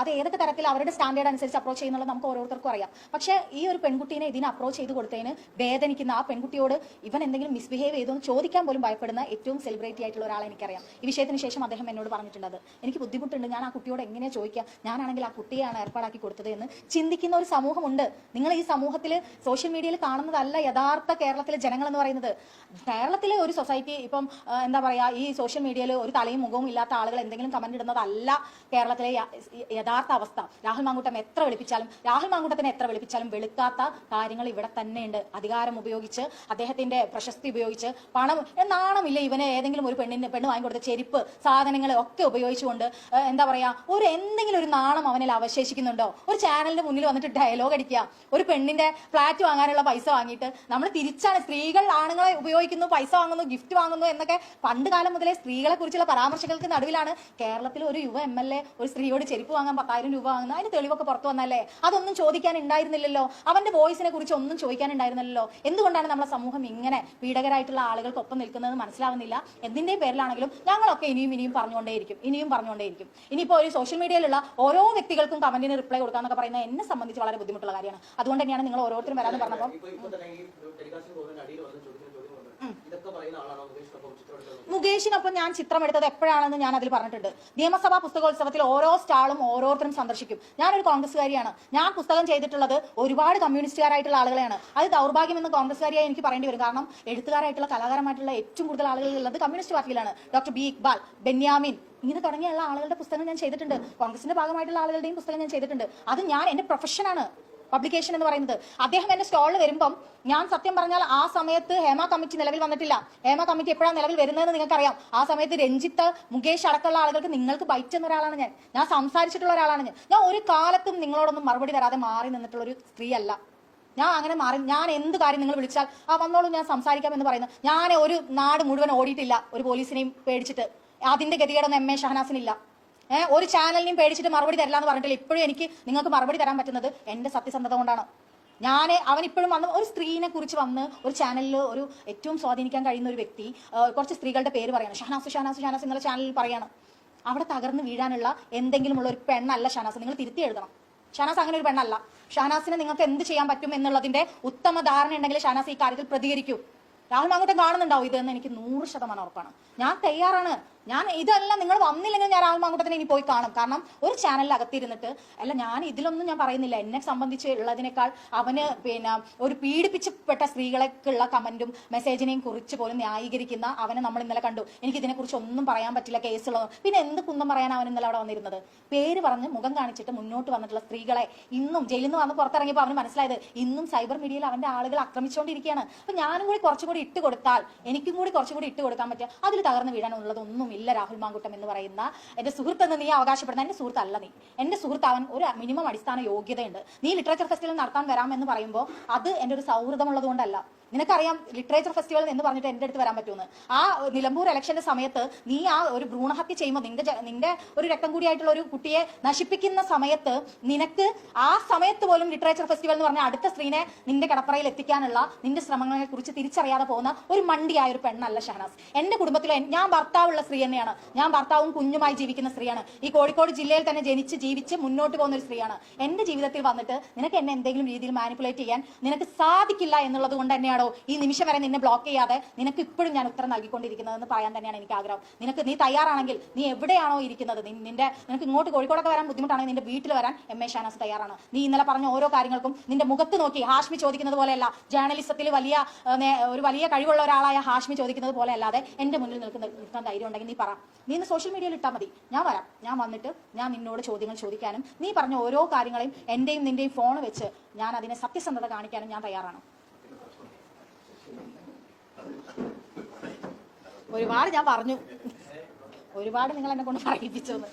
[SPEAKER 1] അത് ഏതൊക്കെ തരത്തിൽ അവരുടെ സ്റ്റാൻഡേർഡ് അനുസരിച്ച് അപ്രോച്ച് ചെയ്യുന്നുള്ളത് നമുക്ക് ഓരോരുത്തർക്കും അറിയാം. പക്ഷേ ഈ ഒരു പെൺകുട്ടീനെ ഇതിനെ അപ്രോച്ച് ചെയ്ത് കൊടുത്തതിന് വേദനിക്കുന്ന ആ പെൺകുട്ടിയോട് ഇവൻ എന്തെങ്കിലും മിസ്ബിഹേവ് ചെയ്തു എന്ന് ചോദിക്കാൻ പോലും ഭയപ്പെടുന്ന ഏറ്റവും സെലിബ്രിറ്റി ആയിട്ടുള്ള ഒരാളെ എനിക്കറിയാം. ഈ വിഷയത്തിന് ശേഷം അദ്ദേഹം എന്നോട് പറഞ്ഞിട്ടുണ്ട് എനിക്ക് ബുദ്ധിമുട്ടുണ്ട് ഞാൻ ആ കുട്ടിയോട് എങ്ങനെയാണ് ചോദിക്കുക ഞാനാണെങ്കിൽ ആ കുട്ടിയെയാണ് ഏർപ്പാടാക്കി കൊടുത്തത് എന്ന് ചിന്തിക്കുന്ന ഒരു സമൂഹമുണ്ട്. നിങ്ങൾ ഈ സമൂഹത്തിൽ സോഷ്യൽ മീഡിയയിൽ കാണുന്നതല്ല യഥാർത്ഥ കേരളത്തിലെ ജനങ്ങൾ എന്ന് പറയുന്നത്. കേരളത്തിലെ ഒരു സൊസൈറ്റി ഇപ്പം എന്താ പറയുക ഈ സോഷ്യൽ മീഡിയയിൽ ഒരു തലയും മുഖവും ഇല്ലാത്ത ആളുകൾ എന്തെങ്കിലും കമന്റ് ഇടുന്നതല്ല കേരളത്തിലെ യഥാർത്ഥ അവസ്ഥ. രാഹുൽ മാങ്കൂട്ടം എത്ര വിളിപ്പിച്ചാലും രാഹുൽ മാങ്കൂട്ടത്തിനെ എത്ര വിളിപ്പിച്ചാലും വെളുക്കാത്ത കാര്യങ്ങൾ ഇവിടെ തന്നെയുണ്ട്. അധികാരം ഉപയോഗിച്ച് അദ്ദേഹത്തിന്റെ പ്രശസ്തി ഉപയോഗിച്ച് പണം നാണമില്ല ഇവന് ഏതെങ്കിലും ഒരു പെണ്ണിന് പെണ്ണ് വാങ്ങിക്കൊടുത്ത ചെരുപ്പ് സാധനങ്ങൾ ഒക്കെ ഉപയോഗിച്ചുകൊണ്ട് എന്താ പറയാ ഒരു എന്തെങ്കിലും ഒരു നാണം അവനിൽ അവശേഷിക്കുന്നുണ്ടോ? ഒരു ചാനലിന്റെ മുന്നിൽ വന്നിട്ട് ഡയലോഗ് അടിക്കുക. ഒരു പെണ്ണിന്റെ ഫ്ലാറ്റ് വാങ്ങാനുള്ള പൈസ വാങ്ങിയിട്ട് നമ്മൾ തിരിച്ചാണ് സ്ത്രീകൾ ആണുങ്ങളെ ഉപയോഗിക്കുന്നു പൈസ വാങ്ങുന്നു ഗിഫ്റ്റ് വാങ്ങുന്നു എന്നൊക്കെ പണ്ട് കാലം മുതലേ സ്ത്രീകളെ കുറിച്ചുള്ള പരാമർശങ്ങൾക്ക് നടുവിലാണ് കേരളത്തിൽ ഒരു യുവ എം എൽ എ ഒരു സ്ത്രീയോട് ചെരുപ്പ് വാങ്ങാൻ പത്തായിരം രൂപ വാങ്ങുന്നത് അതിന് തെളിവൊക്കെ പുറത്തു വന്നല്ലേ അതൊന്നും ചോദിക്കാൻ ഉണ്ടായിരുന്നില്ലല്ലോ അവന്റെ വോയിസിനെ കുറിച്ച് ഒന്നും ചോദിക്കാൻ ഉണ്ടായിരുന്നില്ലല്ലോ എന്തുകൊണ്ടാണ് നമ്മുടെ സമൂഹം ഇങ്ങനെ പീഡകരായിട്ടുള്ള ആളുകൾക്കൊപ്പം നിൽക്കുന്നത് മനസ്സിലാവുന്നില്ല? എന്തിന്റെ പേരിലാണെങ്കിലും ഞങ്ങളൊക്കെ ഇനിയും ഇനിയും പറഞ്ഞുകൊണ്ടേയിരിക്കും. ഇനിയും പറഞ്ഞുകൊണ്ടേയിരിക്കും. ഇനിയിപ്പോൾ ഒരു സോഷ്യൽ മീഡിയയിലുള്ള ഓരോ വ്യക്തികൾക്കും കമന്റിന് റിപ്ലൈ കൊടുക്കാന്നൊക്കെ പറയുന്നത് എന്നെ സംബന്ധിച്ച് വളരെ ബുദ്ധിമുട്ടുള്ള കാര്യമാണ്. അതുകൊണ്ട് തന്നെയാണ് നിങ്ങൾ ഓരോരുത്തരും വരാമെന്ന് പറഞ്ഞപ്പോൾ
[SPEAKER 4] ഇതൊക്കെ പറയുന്ന ആളാണോ? മുകേഷിനൊപ്പം
[SPEAKER 1] ഞാൻ ചിത്രം എടുത്തത് എപ്പോഴാണെന്ന് ഞാൻ അതിൽ പറഞ്ഞിട്ടുണ്ട്. നിയമസഭാ പുസ്തകോത്സവത്തിൽ ഓരോ സ്റ്റാളും ഓരോരുത്തരും സന്ദർശിക്കും. ഞാനൊരു കോൺഗ്രസ്സുകാരിയാണ്. ഞാൻ പുസ്തകം ചെയ്തിട്ടുള്ളത് ഒരുപാട് കമ്മ്യൂണിസ്റ്റുകാരായിട്ടുള്ള ആളുകളെയാണ്. അത് ദൗർഭാഗ്യമെന്ന് കോൺഗ്രസ്സുകാരിയായി എനിക്ക് പറയേണ്ടി വരും. കാരണം എഴുത്തുകാരായിട്ടുള്ള കലാകാരമായിട്ടുള്ള ഏറ്റവും കൂടുതൽ ആളുകൾ ഉള്ളത് കമ്മ്യൂണിസ്റ്റ് പാർട്ടിയിലാണ്. ഡോക്ടർ ബി ഇക്ബാൽ ബെന്യാമിൻ ഇങ്ങനെ തുടങ്ങിയുള്ള ആളുകളുടെ പുസ്തകം ഞാൻ ചെയ്തിട്ടുണ്ട്. കോൺഗ്രസിന്റെ ഭാഗമായിട്ടുള്ള ആളുകളുടെയും പുസ്തകം ഞാൻ ചെയ്തിട്ടുണ്ട്. അത് ഞാൻ എന്റെ പ്രൊഫഷനാണ് പബ്ലിക്കേഷൻ എന്ന് പറയുന്നത്. അദ്ദേഹം എന്റെ സ്റ്റോളിൽ വരുമ്പം ഞാൻ സത്യം പറഞ്ഞാൽ ആ സമയത്ത് ഹേമ കമ്മിറ്റി നിലവിൽ വന്നിട്ടില്ല. ഹേമ കമ്മിറ്റി എപ്പോഴാണ് നിലവിൽ വരുന്നതെന്ന് നിങ്ങൾക്കറിയാം. ആ സമയത്ത് രഞ്ജിത്ത് മുകേഷ് അടക്കമുള്ള ആളുകൾക്ക് നിങ്ങൾക്ക് ബൈറ്റ് എന്ന ഒരാളാണ് ഞാൻ. ഞാൻ സംസാരിച്ചിട്ടുള്ള ഒരാളാണ് ഞാൻ. ഞാൻ ഒരു കാലത്തും നിങ്ങളോടൊന്നും മറുപടി തരാതെ മാറി നിന്നിട്ടുള്ള ഒരു സ്ത്രീയല്ല. ഞാൻ അങ്ങനെ മാറി ഞാൻ എന്ത് കാര്യം നിങ്ങൾ വിളിച്ചാൽ ആ വന്നോളൂ ഞാൻ സംസാരിക്കാം എന്ന് പറയുന്നത് ഞാൻ ഒരു നാട് മുഴുവൻ ഓടിയിട്ടില്ല ഒരു പോലീസിനെയും പേടിച്ചിട്ട്. അതിന്റെ ഗതികേടൊന്നും എം എ ഷഹനാസിനില്ല. ഒരു ചാനലിനെയും പേടിച്ചിട്ട് മറുപടി തരില്ല എന്ന് പറഞ്ഞിട്ടില്ല. ഇപ്പോഴും എനിക്ക് നിങ്ങൾക്ക് മറുപടി തരാൻ പറ്റുന്നത് എന്റെ സത്യസന്ധത കൊണ്ടാണ്. ഞാൻ അവൻ ഇപ്പോഴും വന്ന് ഒരു സ്ത്രീനെ കുറിച്ച് വന്ന് ഒരു ചാനലിൽ ഒരു ഏറ്റവും സ്വാധീനിക്കാൻ കഴിയുന്ന ഒരു വ്യക്തി കുറച്ച് സ്ത്രീകളുടെ പേര് പറയാണ്. ഷഹനാസ് ഷഹനാസ് ഷഹനാസ് എന്നുള്ള ചാനലിൽ പറയാണ്. അവിടെ തകർന്ന് വീഴാനുള്ള എന്തെങ്കിലും ഉള്ള ഒരു പെണ്ണല്ല ഷഹനാസ് നിങ്ങൾ തിരുത്തി എഴുതണം. ഷഹനാസ് അങ്ങനെ ഒരു പെണ്ണല്ല. ഷാനാസിനെ നിങ്ങൾക്ക് എന്ത് ചെയ്യാൻ പറ്റും എന്നുള്ളതിന്റെ ഉത്തമ ധാരണ ഉണ്ടെങ്കിൽ ഷഹനാസ് ഈ കാര്യത്തിൽ പ്രതികരിക്കൂ. രാഹുൽ അങ്ങോട്ടും കാണുന്നുണ്ടാവും ഇതെന്ന് എനിക്ക് നൂറ് ശതമാനം ഉറപ്പാണ്. ഞാൻ തയ്യാറാണ്. ഞാൻ ഇതെല്ലാം നിങ്ങൾ വന്നില്ലെങ്കിൽ ഞാൻ രാഹുൽ തന്നെ ഇനി പോയി കാണും. കാരണം ഒരു ചാനലിൽ അകത്തിരുന്നിട്ട് അല്ല ഞാൻ ഇതിലൊന്നും ഞാൻ പറയുന്നില്ല. എന്നെ സംബന്ധിച്ച് ഉള്ളതിനേക്കാൾ അവന് പിന്നെ ഒരു പീഡിപ്പിച്ചപ്പെട്ട സ്ത്രീകളെക്കുള്ള കമന്റും മെസ്സേജിനെയും കുറിച്ച് പോലും ന്യായീകരിക്കുന്ന അവനെ നമ്മൾ ഇന്നലെ കണ്ടു. എനിക്ക് ഇതിനെക്കുറിച്ച് ഒന്നും പറയാൻ പറ്റില്ല കേസുള്ളത് പിന്നെ എന്ത് കുന്തം പറയാൻ അവൻ ഇന്നലെ അവിടെ വന്നിരുന്നത്? പേര് പറഞ്ഞ് മുഖം കാണിച്ചിട്ട് മുന്നോട്ട് വന്നിട്ടുള്ള സ്ത്രീകളെ ഇന്നും ജയിലിൽ നിന്ന് വന്ന് പുറത്തിറങ്ങിയപ്പോൾ അവന് മനസ്സിലായത് ഇന്നും സൈബർ മീഡിയയിൽ അവന്റെ ആളുകൾ ആക്രമിച്ചുകൊണ്ടിരിക്കുകയാണ്. അപ്പൊ ഞാനും കൂടി കുറച്ചുകൂടി ഇട്ട് കൊടുത്താൽ എനിക്കും കൂടി കുറച്ചുകൂടി ഇട്ട് കൊടുക്കാൻ പറ്റുക അതിൽ തകർന്ന് വീഴാനുള്ളതൊന്നും ഇല്ല രാഹുൽ മാങ്കുട്ടം എന്ന് പറയുന്ന എന്റെ സുഹൃത്ത് എന്ന് നീ അവകാശപ്പെടുന്ന എന്റെ സുഹൃത്തല്ല നീ. എന്റെ സുഹൃത്ത് അവൻ ഒരു മിനിമം അടിസ്ഥാന യോഗ്യതയുണ്ട്. നീ ലിറ്ററേച്ചർ ഫെസ്റ്റിവൽ നടത്താൻ വരാമെന്ന് പറയുമ്പോൾ അത് എന്റെ ഒരു സൗഹൃദമുള്ളത് കൊണ്ടല്ല നിനക്കറിയാം ലിറ്ററേച്ചർ ഫെസ്റ്റിവൽ എന്ന് പറഞ്ഞിട്ട് എന്റെ അടുത്ത് വരാൻ പറ്റുമെന്ന്. ആ നിലമ്പൂർ ഇലക്ഷന്റെ സമയത്ത് നീ ആ ഒരു ഭ്രൂണഹത്യ ചെയ്യുമ്പോൾ നിന്റെ നിന്റെ ഒരു രക്തം കൂടിയായിട്ടുള്ള ഒരു കുട്ടിയെ നശിപ്പിക്കുന്ന സമയത്ത് നിനക്ക് ആ സമയത്ത് പോലും ലിറ്ററേച്ചർ ഫെസ്റ്റിവൽ എന്ന് പറഞ്ഞ അടുത്ത സ്ത്രീനെ നിന്റെ കടപ്പറയിൽ എത്തിക്കാനുള്ള നിന്റെ ശ്രമങ്ങളെ കുറിച്ച് തിരിച്ചറിയാതെ പോകുന്ന ഒരു മണ്ടിയായ ഒരു പെണ്ണല്ല ഷഹനാസ്. എന്റെ കുടുംബത്തിലെ ഞാൻ ഭർത്താവുള്ള സ്ത്രീ തന്നെയാണ്. ഞാൻ ഭർത്താവും കുഞ്ഞുമായി ജീവിക്കുന്ന സ്ത്രീയാണ്. ഈ കോഴിക്കോട് ജില്ലയിൽ തന്നെ ജനിച്ച് ജീവിച്ച് മുന്നോട്ട് പോകുന്ന ഒരു സ്ത്രീയാണ്. എന്റെ ജീവിതത്തിൽ വന്നിട്ട് നിനക്ക് എന്നെ എന്തെങ്കിലും രീതിയിൽ മാനിപ്പുലേറ്റ് ചെയ്യാൻ നിനക്ക് സാധിക്കില്ല എന്നുള്ളത് കൊണ്ട് തന്നെയാണോ ഈ നിമിഷം വരെ നിന്നെ ബ്ലോക്ക് ചെയ്യാതെ നിനക്ക് ഇപ്പോഴും ഞാൻ ഉത്തരം നൽകിക്കൊണ്ടിരിക്കുന്നതെന്ന് പറയാൻ തന്നെയാണ് എനിക്ക് ആഗ്രഹം. നിനക്ക് നീ തയ്യാറാണെങ്കിൽ നീ എവിടെയാണോ ഇരിക്കുന്നത്? നിന്റെ നിനക്ക് ഇങ്ങോട്ട് കോഴിക്കോടൊക്കെ വരാൻ ബുദ്ധിമുട്ടാണെങ്കിൽ നിന്റെ വീട്ടിൽ വരാൻ എം എ ഷാനാസ് തയ്യാറാണ്. നീ ഇന്നലെ പറഞ്ഞ ഓരോ കാര്യങ്ങൾക്കും നിന്റെ മുഖത്ത് നോക്കി ഹാഷ്മി ചോദിക്കുന്നത് പോലെയല്ല ജേർണലിസത്തിൽ വലിയ ഒരു വലിയ കഴിവുള്ള ഒരാളായ ഹാഷ്മി ചോദിക്കുന്നത് പോലെ അല്ലാതെ എന്റെ മുന്നിൽ നിൽക്കുന്ന നിൽക്കാൻ ധൈര്യം ഉണ്ടെങ്കിൽ നീ പറ. നീ ഇന്ന് സോഷ്യൽ മീഡിയയിൽ ഇട്ടാൽ മതി. ഞാൻ വരാം. ഞാൻ വന്നിട്ട് ഞാൻ നിന്നോട് ചോദ്യങ്ങൾ ചോദിക്കാനും നീ പറഞ്ഞ ഓരോ കാര്യങ്ങളെയും എന്റെയും നിന്റെയും ഫോൺ വെച്ച് ഞാൻ അതിനെ സത്യസന്ധത കാണിക്കാനും ഞാൻ തയ്യാറാണ്. ഒരുപാട് ഞാൻ പറഞ്ഞു. ഒരുപാട് നിങ്ങൾ എന്നെ കൊണ്ട് പറയിപ്പിച്ചോന്ന്.